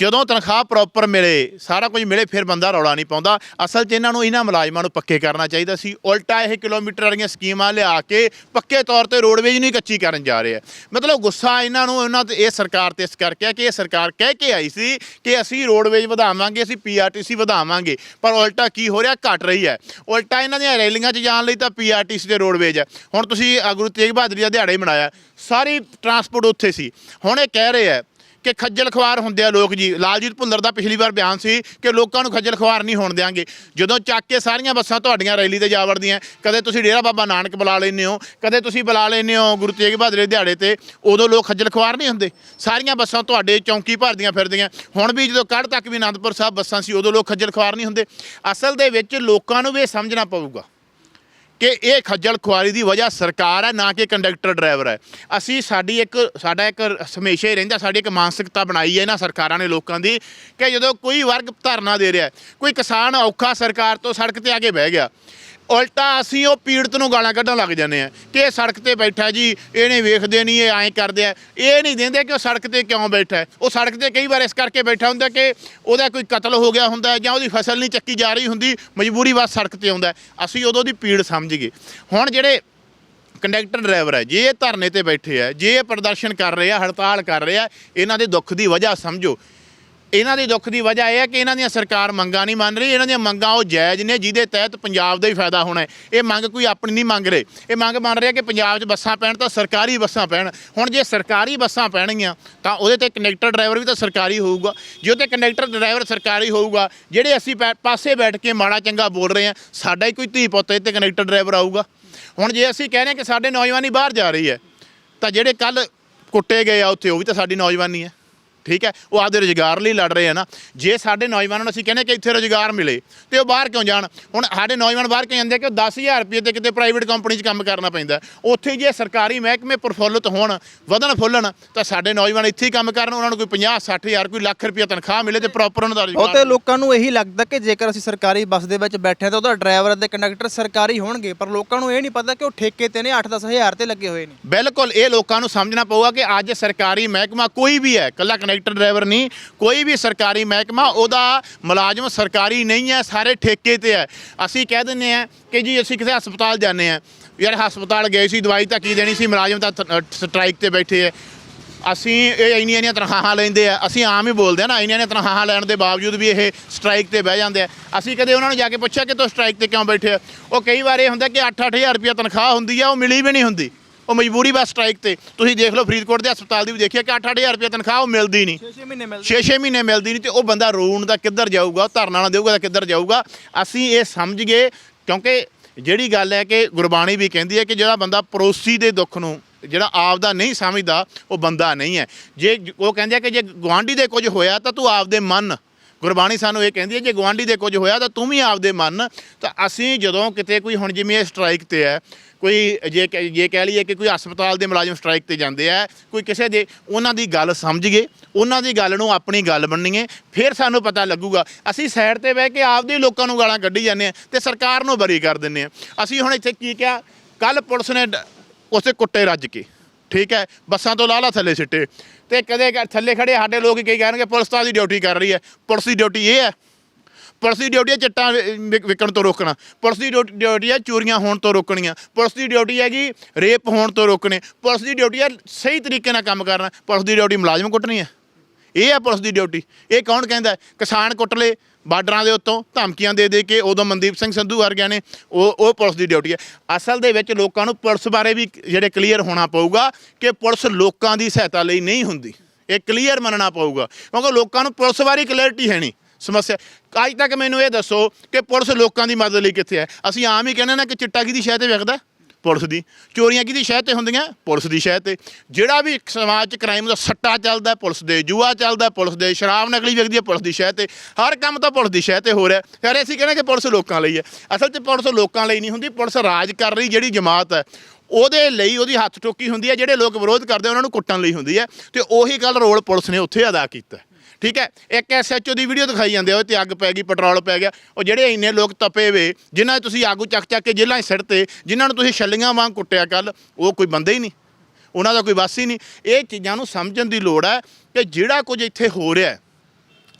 A: ਜਦੋਂ ਤਨਖਾਹ ਪ੍ਰੋਪਰ ਮਿਲੇ ਸਾਰਾ ਕੁਝ ਮਿਲੇ ਫਿਰ ਬੰਦਾ ਰੌਲਾ ਨਹੀਂ ਪਾਉਂਦਾ। ਅਸਲ 'ਚ ਇਹਨਾਂ ਨੂੰ ਇਹਨਾਂ ਮੁਲਾਜ਼ਮਾਂ ਨੂੰ ਪੱਕੇ ਕਰਨਾ ਚਾਹੀਦਾ ਸੀ। ਉਲਟਾ ਇਹ ਕਿਲੋਮੀਟਰ ਵਾਲੀਆਂ ਸਕੀਮਾਂ ਲਿਆ ਕੇ ਪੱਕੇ ਤੌਰ ਤੇ ਰੋਡਵੇਜ ਨੂੰ ਹੀ ਕੱਚੀ ਕਰਨ ਜਾ ਰਹੇ ਆ। ਮਤਲਬ ਗੁੱਸਾ ਇਹਨਾਂ ਨੂੰ ਇਹਨਾਂ ਤੇ ਇਹ ਸਰਕਾਰ ਤੇ ਇਸ ਕਰਕੇ ਆ ਕਿ ਇਹ ਸਰਕਾਰ ਕਹਿ ਕੇ ਆਈ ਸੀ ਕਿ ਅਸੀਂ ਰੋਡਵੇਜ ਵਧਾਵਾਂਗੇ ਅਸੀਂ ਪੀਆਰਟੀਸੀ ਵਧਾਵਾਂਗੇ। ਪਰ ਉਲਟਾ ਕੀ ਹੋ ਰਿਹਾ? ਘਟ ਰਹੀ ਹੈ। ਉਲਟਾ ਇਹਨਾਂ ਦੀਆਂ ਰੈਲੀਆਂ 'ਚ ਜਾਣ ਲਈ ਤਾਂ ਪੀਆਰਟੀਸੀ ਤੇ ਰੋਡਵੇਜ ਹੈ। ਹੁਣ ਤੁਸੀਂ ਅ, ਗੁਰੂ ਤੇਗ ਬਹਾਦਰ ਦਾ ਦਿਹਾੜਾ ਹੀ ਮਨਾਇਆ। ਸਾਰੀ ਟਰਾਂਸਪੋਰਟ ਉੱਥੇ ਸੀ। ਹੁਣ ਇਹ ਕਹਿ ਰਹੇ ਆ ਕਿ ਖੱਜਲ ਖਵਾਰ ਹੁੰਦੇ ਆ ਲੋਕ ਜੀ। ਲਾਲਜੀਤ ਭੁੱਲਰ ਦਾ ਪਿਛਲੀ ਵਾਰ ਬਿਆਨ ਸੀ ਕਿ ਲੋਕਾਂ ਨੂੰ ਖੱਜਲ ਖਵਾਰ ਨਹੀਂ ਹੋਣ ਦਿਆਂਗੇ। ਜਦੋਂ ਚੱਕ ਕੇ ਸਾਰੀਆਂ ਬੱਸਾਂ ਤੁਹਾਡੀਆਂ ਰੈਲੀ ਤੇ ਜਾ ਵੜਦੀਆਂ, ਕਦੇ ਤੁਸੀਂ ਡੇਰਾ ਬਾਬਾ ਨਾਨਕ ਬੁਲਾ ਲੈਂਦੇ ਹੋ, ਕਦੇ ਤੁਸੀਂ ਬੁਲਾ ਲੈਂਦੇ ਹੋ ਗੁਰੂ ਤੇਗ ਬਹਾਦਰ ਦਿਹਾੜੇ ਤੇ, ਉਦੋਂ ਲੋਕ ਖੱਜਲ ਖਵਾਰ ਨਹੀਂ ਹੁੰਦੇ। ਸਾਰੀਆਂ ਬੱਸਾਂ ਤੁਹਾਡੇ ਚੌਂਕੀ ਭਰਦੀਆਂ ਫਿਰਦੀਆਂ। ਹੁਣ ਵੀ ਜਦੋਂ ਕੱਢ ਤੱਕ ਵੀ ਆਨੰਦਪੁਰ ਸਾਹਿਬ ਬੱਸਾਂ ਸੀ, ਉਦੋਂ ਲੋਕ ਖੱਜਲ ਖਵਾਰ ਨਹੀਂ ਹੁੰਦੇ। ਅਸਲ ਦੇ ਵਿੱਚ ਲੋਕਾਂ ਨੂੰ ਵੀ ਇਹ ਸਮਝਣਾ ਪਊਗਾ। ਕਿ ਇਹ ਖੱਜਲ ਖੁਆਰੀ ਦੀ ਵਜ੍ਹਾ ਸਰਕਾਰ ਹੈ, ਨਾ ਕਿ ਕੰਡਕਟਰ ਡਰਾਈਵਰ ਹੈ। ਅਸੀਂ ਸਾਡੀ ਇੱਕ, ਸਾਡਾ ਇੱਕ ਹਮੇਸ਼ਾ ਹੀ ਰਹਿੰਦਾ, ਸਾਡੀ ਇੱਕ ਮਾਨਸਿਕਤਾ ਬਣਾਈ ਹੈ ਇਹਨਾਂ ਸਰਕਾਰਾਂ ਨੇ ਲੋਕਾਂ ਦੀ, ਕਿ ਜਦੋਂ ਕੋਈ ਵਰਗ ਧਰਨਾ ਦੇ ਰਿਹਾ ਕੋਈ ਕਿਸਾਨ ਔਖਾ ਸਰਕਾਰ ਤੋਂ ਸੜਕ ਤੇ ਆ ਕੇ ਬਹਿ ਗਿਆ ਉਲਟਾ ਅਸੀਂ ਉਹ ਪੀੜਤ ਨੂੰ ਗਾਲਾਂ ਕੱਢਣ ਲੱਗ ਜਾਂਦੇ ਆ ਕਿ ਇਹ ਸੜਕ ਤੇ ਬੈਠਾ ਜੀ ਇਹਨੇ ਵੇਖਦੇ, ਨਹੀਂ ਇਹ ਐਂ ਕਰਦੇ ਆ। ਇਹ ਨਹੀਂ ਦਿੰਦੇ ਕਿ ਉਹ ਸੜਕ ਤੇ ਕਿਉਂ ਬੈਠਾ ਉਹ ਸੜਕ ਤੇ ਕਈ ਵਾਰ ਇਸ ਕਰਕੇ ਬੈਠਾ ਹੁੰਦਾ ਕਿ ਉਹਦਾ ਕੋਈ ਕਤਲ ਹੋ ਗਿਆ ਹੁੰਦਾ ਜਾਂ ਉਹਦੀ ਫਸਲ ਨਹੀਂ ਚੱਕੀ ਜਾ ਰਹੀ ਹੁੰਦੀ, ਮਜਬੂਰੀ ਵਾਸ ਸੜਕ ਤੇ ਆਉਂਦਾ ਅਸੀਂ ਉਦੋਂ ਦੀ ਪੀੜ ਸਮਝ ਗਏ। ਹੁਣ ਜਿਹੜੇ ਕੰਡਕਟਰ ਡਰਾਈਵਰ ਹੈ, ਜੇ ਇਹ ਧਰਨੇ ਤੇ ਬੈਠੇ ਆ ਜੇ ਇਹ ਪ੍ਰਦਰਸ਼ਨ ਕਰ ਰਹੇ ਆ, ਹੜਤਾਲ ਕਰ ਰਹੇ ਆ, ਇਹਨਾਂ ਦੇ ਦੁੱਖ ਦੀ ਵਜ੍ਹਾ ਸਮਝੋ। ਇਹਨਾਂ ਦੇ ਦੁੱਖ ਦੀ ਵਜ੍ਹਾ ਇਹ ਹੈ ਕਿ ਇਹਨਾਂ ਦੀਆਂ ਸਰਕਾਰ ਮੰਗਾਂ ਨਹੀਂ ਮੰਨ ਰਹੀ। ਇਹਨਾਂ ਦੀਆਂ ਮੰਗਾਂ ਉਹ ਜਾਇਜ਼ ਨੇ, ਜਿਹਦੇ ਤਹਿਤ ਪੰਜਾਬ ਦਾ ਹੀ ਫਾਇਦਾ ਹੋਣਾ ਹੈ। ਇਹ ਮੰਗ ਕੋਈ ਆਪਣੀ ਨਹੀਂ ਮੰਗ ਰਹੇ। ਇਹ ਮੰਗ ਮੰਨ ਰਿਹਾ ਕਿ ਪੰਜਾਬ 'ਚ ਬੱਸਾਂ ਪੈਣ ਤਾਂ ਸਰਕਾਰੀ ਬੱਸਾਂ ਪੈਣ। ਹੁਣ ਜੇ ਸਰਕਾਰੀ ਬੱਸਾਂ ਪੈਣਗੀਆਂ, ਤਾਂ ਉਹਦੇ ਤੇ ਕੰਡਕਟਰ ਡਰਾਈਵਰ ਵੀ ਤਾਂ ਸਰਕਾਰੀ ਹੋਊਗਾ। ਜੇ ਉਹਤੇ ਕੰਡਕਟਰ ਡਰਾਈਵਰ ਸਰਕਾਰੀ ਹੋਊਗਾ, ਜਿਹੜੇ ਅਸੀਂ ਪੈ- ਪਾਸੇ ਬੈਠ ਕੇ ਮਾੜਾ ਚੰਗਾ ਬੋਲ ਰਹੇ ਹਾਂ, ਸਾਡਾ ਹੀ ਕੋਈ ਧੀ ਪੁੱਤ ਤੇ ਕੰਡਕਟਰ ਡਰਾਈਵਰ ਆਊਗਾ। ਹੁਣ ਜੇ ਅਸੀਂ ਕਹਿੰਦੇ ਕਿ ਸਾਡੇ ਨੌਜਵਾਨੀ ਬਾਹਰ ਜਾ ਰਹੀ ਹੈ, ਤਾਂ ਜਿਹੜੇ ਕੱਲ ਕੁੱਟੇ ਗਏ ਆ ਉੱਥੇ, ਉਹ ਵੀ ਤਾਂ ਸਾਡੀ ਨੌਜਵਾਨੀ ਹੈ। ਠੀਕ ਹੈ? ਉਹ ਆਪਦੇ ਰੁਜ਼ਗਾਰ ਲਈ ਲੜ ਰਹੇ ਆ ਨਾ। ਜੇ ਸਾਡੇ ਨੌਜਵਾਨਾਂ ਨੂੰ ਅਸੀਂ ਕਹਿੰਦੇ ਕਿ ਇੱਥੇ ਰੁਜ਼ਗਾਰ ਮਿਲੇ ਤੇ ਉਹ ਬਾਹਰ ਕਿਉਂ ਜਾਣ? ਹੁਣ ਸਾਡੇ ਨੌਜਵਾਨ ਬਾਹਰ ਕਿਉਂ ਜਾਂਦੇ ਕਿ ਉਹ 10000 ਰੁਪਏ ਤੇ ਕਿਤੇ ਪ੍ਰਾਈਵੇਟ ਕੰਪਨੀ 'ਚ ਕੰਮ ਕਰਨਾ ਪੈਂਦਾ। ਉੱਥੇ ਜੇ ਸਰਕਾਰੀ ਮਹਿਕਮੇ ਪ੍ਰਫੁੱਲਤ ਹੋਣ ਵਧਣ ਫੁੱਲਣ ਤਾਂ ਸਾਡੇ ਨੌਜਵਾਨ ਇੱਥੇ ਹੀ ਕੰਮ ਕਰਨ ਉਹਨਾਂ ਨੂੰ ਕੋਈ 50 60000 ਕੋਈ ਲੱਖ ਰੁਪਏ ਤਨਖਾਹ ਮਿਲੇ ਤੇ ਪ੍ਰੋਪਰ ਉਹਨਾਂ ਦਾ ਰੁਜ਼ਗਾਰ
B: ਲੋਕਾਂ ਨੂੰ ਇਹੀ ਲੱਗਦਾ ਕਿ ਜੇਕਰ ਅਸੀਂ ਸਰਕਾਰੀ ਬੱਸ ਦੇ ਵਿੱਚ ਬੈਠੇ ਹਾਂ ਤਾਂ ਉਹਦਾ ਡਰਾਈਵਰ ਅਤੇ ਕੰਡਕਟਰ ਸਰਕਾਰੀ ਹੋਣਗੇ ਪਰ ਲੋਕਾਂ ਨੂੰ ਇਹ ਨਹੀਂ ਪਤਾ ਕਿ ਉਹ ਠੇਕੇ ਤੇ ਨੇ 8-10 ਹਜ਼ਾਰ ਤੇ ਲੱਗੇ ਹੋਏ ਨੇ।
A: ਬਿਲਕੁਲ ਇਹ ਲੋਕਾਂ ਨੂੰ ਸਮਝਣਾ ਪਊਗਾ ਕਿ ਅੱਜ ਸਰਕਾਰੀ ਮਹਿਕਮਾ ਕੋਈ ਵੀ ਹੈ ਕੱਲਾ ਕਨੈਕਟਰ ਡਰਾਈਵਰ ਨਹੀਂ, ਕੋਈ ਵੀ ਸਰਕਾਰੀ ਮਹਿਕਮਾ, ਉਹਦਾ ਮੁਲਾਜ਼ਮ ਸਰਕਾਰੀ ਨਹੀਂ ਹੈ, ਸਾਰੇ ਠੇਕੇ ਤੇ ਹੈ। ਅਸੀਂ ਕਹਿ ਦਿੰਦੇ ਆ ਕਿ ਜੀ ਅਸੀਂ ਕਿਸੇ ਹਸਪਤਾਲ ਜਾਂਦੇ ਆ ਯਾਰ ਹਸਪਤਾਲ ਗਏ ਸੀ, ਦਵਾਈ ਤਾਂ ਕੀ ਦੇਣੀ ਸੀ, ਮੁਲਾਜ਼ਮ ਤਾਂ ਸਟ੍ਰਾਈਕ ਤੇ ਬੈਠੇ ਹੈ। ਅਸੀਂ ਇਹ ਇੰਨੀਆਂ ਇੰਨੀਆਂ ਤਨਖਾਹਾਂ ਲੈਂਦੇ ਆ। ਅਸੀਂ ਆਮ ਹੀ ਬੋਲਦੇ ਆ ਨਾ, ਇੰਨੀਆਂ ਇੰਨੀਆਂ ਤਨਖਾਹਾਂ ਲੈਣ ਦੇ ਬਾਵਜੂਦ ਵੀ ਇਹ ਸਟ੍ਰਾਈਕ ਤੇ ਬਹਿ ਜਾਂਦੇ ਆ। ਅਸੀਂ ਕਦੇ ਉਹਨਾਂ ਨੂੰ ਜਾ ਕੇ ਪੁੱਛਿਆ ਕਿ ਤੂੰ ਸਟ੍ਰਾਈਕ ਤੇ ਕਿਉਂ ਬੈਠੇ ਆ ਉਹ ਕਈ ਵਾਰ ਇਹ ਹੁੰਦਾ ਕਿ 8-8000 ਰੁਪਏ ਤਨਖਾਹ ਹੁੰਦੀ ਆ, ਉਹ ਮਿਲੀ ਵੀ ਨਹੀਂ ਹੁੰਦੀ। ਉਹ ਮਜਬੂਰੀ ਬਸ ਸਟ੍ਰਾਈਕ ਤੇ। ਤੁਸੀਂ ਦੇਖ ਲਓ ਫਰੀਦਕੋਟ ਦੇ ਹਸਪਤਾਲ ਦੀ ਵੀ ਦੇਖਿਆ ਕਿ 8-8000 ਰੁਪਏ ਤਨਖਾਹ ਉਹ ਮਿਲਦੀ ਨਹੀਂ।
B: 6-6 ਮਹੀਨੇ ਮਿਲਦੇ
A: 6-6 ਮਹੀਨੇ ਮਿਲਦੀ ਨਹੀਂ ਤੇ ਉਹ ਬੰਦਾ ਰੋਣ ਦਾ ਕਿੱਧਰ ਜਾਊਗਾ ਧਰਨਾ ਨਾ ਦੇਊਗਾ ਤਾਂ ਕਿੱਧਰ ਜਾਊਗਾ। ਅਸੀਂ ਇਹ ਸਮਝ ਗਏ ਕਿਉਂਕਿ ਜਿਹੜੀ ਗੱਲ ਹੈ ਕਿ ਗੁਰਬਾਣੀ ਵੀ ਕਹਿੰਦੀ ਹੈ ਕਿ ਜਿਹੜਾ ਬੰਦਾ ਪੜੋਸੀ ਦੇ ਦੁੱਖ ਨੂੰ ਜਿਹੜਾ ਆਪਦਾ ਨਹੀਂ ਸਮਝਦਾ ਉਹ ਬੰਦਾ ਨਹੀਂ ਹੈ। ਜੇ ਉਹ ਕਹਿੰਦੇ ਆ ਕਿ ਜੇ ਗੁਆਂਢੀ ਦੇ ਕੁਝ ਹੋਇਆ ਤਾਂ ਤੂੰ ਆਪਦੇ ਮੰਨ ਗੁਰਬਾਣੀ ਸਾਨੂੰ ਇਹ ਕਹਿੰਦੀ ਹੈ, ਜੇ ਗੁਆਂਢੀ ਦੇ ਕੁਝ ਹੋਇਆ ਤਾਂ ਤੂੰ ਵੀ ਆਪਦੇ ਮੰਨ। ਤਾਂ ਅਸੀਂ ਜਦੋਂ ਕਿਤੇ ਕੋਈ, ਹੁਣ ਜਿਵੇਂ ਇਹ ਸਟ੍ਰਾਈਕ ਤੇ ਹੈ, ਕੋਈ ਜੇ ਕਹਿ- ਜੇ ਕਹਿ ਲਈਏ ਕਿ ਕੋਈ ਹਸਪਤਾਲ ਦੇ ਮੁਲਾਜ਼ਮ ਸਟ੍ਰਾਈਕ ਤੇ ਜਾਂਦੇ ਆ, ਕੋਈ ਕਿਸੇ ਦੇ, ਉਹਨਾਂ ਦੀ ਗੱਲ ਸਮਝ ਗਏ, ਉਹਨਾਂ ਦੀ ਗੱਲ ਨੂੰ ਆਪਣੀ ਗੱਲ ਮੰਨੀਏ ਫਿਰ ਸਾਨੂੰ ਪਤਾ ਲੱਗੂਗਾ। ਅਸੀਂ ਸਾਈਡ ਤੇ ਬਹਿ ਕੇ ਆਪਦੇ ਲੋਕਾਂ ਨੂੰ ਗਾਲਾਂ ਕੱਢੀ ਜਾਂਦੇ ਆ ਤੇ ਸਰਕਾਰ ਨੂੰ ਬਰੀ ਕਰ ਦਿੰਦੇ ਆ। ਅਸੀਂ ਹੁਣ ਇੱਥੇ ਕੀ ਕਿਹਾ ਕੱਲ ਪੁਲਿਸ ਨੇ ਡ- ਉਸੇ ਕੁੱਟੇ ਰੱਜ ਕੇ। ਠੀਕ ਹੈ, ਬੱਸਾਂ ਤੋਂ ਲਾਲਾ ਥੱਲੇ ਸਿੱਟੇ। ਤੇ ਕਦੇ ਕ- ਥੱਲੇ ਖੜੇ ਸਾਡੇ ਲੋਕ ਕੀ ਕਹਿਣਗੇ, ਪੁਲਿਸ ਤਾਂ ਦੀ ਡਿਊਟੀ ਕਰ ਰਹੀ ਹੈ। ਪੁਲਿਸ ਦੀ ਡਿਊਟੀ ਇਹ ਹੈ, ਪੁਲਿਸ ਦੀ ਡਿਊਟੀ ਹੈ ਚਿੱਟਾ ਵਿ- ਵਿਕਣ ਤੋਂ ਰੋਕਣਾ। ਪੁਲਿਸ ਦੀ ਡਿਊ- ਡਿਊਟੀ ਹੈ ਚੋਰੀਆਂ ਹੋਣ ਤੋਂ ਰੋਕਣੀਆਂ। ਪੁਲਿਸ ਦੀ ਡਿਊਟੀ ਹੈਗੀ ਰੇਪ ਹੋਣ ਤੋਂ ਰੋਕਣੇ। ਪੁਲਿਸ ਦੀ ਡਿਊਟੀ ਹੈ ਸਹੀ ਤਰੀਕੇ ਨਾਲ ਕੰਮ ਕਰਨਾ। ਪੁਲਿਸ ਦੀ ਡਿਊਟੀ ਮੁਲਾਜ਼ਮ ਕੁੱਟਣੀ ਹੈ। ਇਹ ਹੈ ਪੁਲਿਸ ਦੀ ਡਿਊਟੀ ਇਹ ਕੌਣ ਕਹਿੰਦਾ ਕਿਸਾਨ ਕੁੱਟ ਲਏ ਬਾਰਡਰਾਂ ਦੇ ਉੱਤੋਂ ਧਮਕੀਆਂ ਦੇ ਦੇ ਕੇ ਉਦੋਂ ਮਨਦੀਪ ਸਿੰਘ ਸੰਧੂ ਵਰਗਿਆਂ ਨੇ ਉਹ ਉਹ ਪੁਲਿਸ ਦੀ ਡਿਊਟੀ ਹੈ। ਅਸਲ ਦੇ ਵਿੱਚ ਲੋਕਾਂ ਨੂੰ ਪੁਲਿਸ ਬਾਰੇ ਵੀ ਜਿਹੜੇ ਕਲੀਅਰ ਹੋਣਾ ਪਊਗਾ ਕਿ ਪੁਲਿਸ ਲੋਕਾਂ ਦੀ ਸਹਾਇਤਾ ਲਈ ਨਹੀਂ ਹੁੰਦੀ। ਇਹ ਕਲੀਅਰ ਮੰਨਣਾ ਪਊਗਾ, ਕਿਉਂਕਿ ਲੋਕਾਂ ਨੂੰ ਪੁਲਿਸ ਬਾਰੇ ਕਲੈਰਿਟੀ ਹੈ ਨਹੀਂ। ਸਮੱਸਿਆ, ਅੱਜ ਤੱਕ ਮੈਨੂੰ ਇਹ ਦੱਸੋ ਕਿ ਪੁਲਿਸ ਲੋਕਾਂ ਦੀ ਮਦਦ ਲਈ ਕਿੱਥੇ ਹੈ? ਅਸੀਂ ਆਮ ਹੀ ਕਹਿੰਦੇ ਨਾ ਕਿ ਚਿੱਟਾ ਕਿਹਦੀ ਸ਼ਹਿ ਤੇ ਵਿਕਦਾ ਪੁਲਿਸ ਦੀ। ਚੋਰੀਆਂ ਕਿਹਦੀ ਸ਼ਹਿ ਤੇ ਹੁੰਦੀਆਂ? ਪੁਲਿਸ ਦੀ ਸ਼ਹਿ ਤੇ। ਜਿਹੜਾ ਵੀ ਸਮਾਜ 'ਚ ਕ੍ਰਾਈਮ ਦਾ ਸੱਟਾ ਚੱਲਦਾ, ਪੁਲਿਸ ਦੇ ਜੂਆ ਚੱਲਦਾ, ਪੁਲਿਸ ਦੇ ਸ਼ਰਾਬ ਨਕਲੀ ਵਿਕਦੀ ਹੈ, ਪੁਲਿਸ ਦੀ ਸ਼ਹਿ ਤੇ। ਹਰ ਕੰਮ ਤਾਂ ਪੁਲਿਸ ਦੀ ਸ਼ਹਿ ਤੇ ਹੋ ਰਿਹਾ। ਯਾਰ ਅਸੀਂ ਕਹਿੰਦੇ ਕਿ ਪੁਲਿਸ ਲੋਕਾਂ ਲਈ ਹੈ। ਅਸਲ 'ਚ ਪੁਲਿਸ ਲੋਕਾਂ ਲਈ ਨਹੀਂ ਹੁੰਦੀ, ਪੁਲਿਸ ਰਾਜ ਕਰ ਰਹੀ ਜਿਹੜੀ ਜਮਾਤ ਹੈ। ਉਹਦੇ ਲਈ ਉਹਦੀ ਹੱਥ ਟੋਕੀ ਹੁੰਦੀ ਹੈ, ਜਿਹੜੇ ਲੋਕ ਵਿਰੋਧ ਕਰਦੇ ਉਹਨਾਂ ਨੂੰ ਕੁੱਟਣ ਲਈ ਹੁੰਦੀ ਹੈ। ਤੇ ਉਹੀ ਗੱਲ ਰੋਲ ਪੁਲਿਸ ਨੇ ਉੱਥੇ ਅਦਾ ਕੀਤਾ। ਠੀਕ ਹੈ? ਇੱਕ ਐਸਐਚਓ ਦੀ ਵੀਡੀਓ ਦਿਖਾਈ ਜਾਂਦੇ ਆ ਉਹ ਤੇ ਅੱਗ ਪੈ ਗਈ, ਪੈਟਰੋਲ ਪੈ ਗਿਆ। ਉਹ ਜਿਹੜੇ ਇੰਨੇ ਲੋਕ ਤਪੇ ਵੇ, ਜਿਨ੍ਹਾਂ ਤੁਸੀਂ ਆਗੂ ਚੱਕ ਚੱਕ ਕੇ ਜੇਲ੍ਹਾਂ 'ਚ ਸਿੱਟ ਤੇ ਜਿਨ੍ਹਾਂ ਨੂੰ ਤੁਸੀਂ ਛੱਲੀਆਂ ਵਾਂਗ ਕੁੱਟਿਆ ਕੱਲ ਉਹ ਕੋਈ ਬੰਦੇ ਹੀ ਨਹੀਂ। ਉਹਨਾਂ ਦਾ ਕੋਈ ਵਾਸ ਹੀ ਨਹੀਂ। ਇਹ ਚੀਜ਼ਾਂ ਨੂੰ ਸਮਝਣ ਦੀ ਲੋੜ ਹੈ ਕਿ ਜਿਹੜਾ ਕੁਝ ਇੱਥੇ ਹੋ ਰਿਹਾ ਹੈ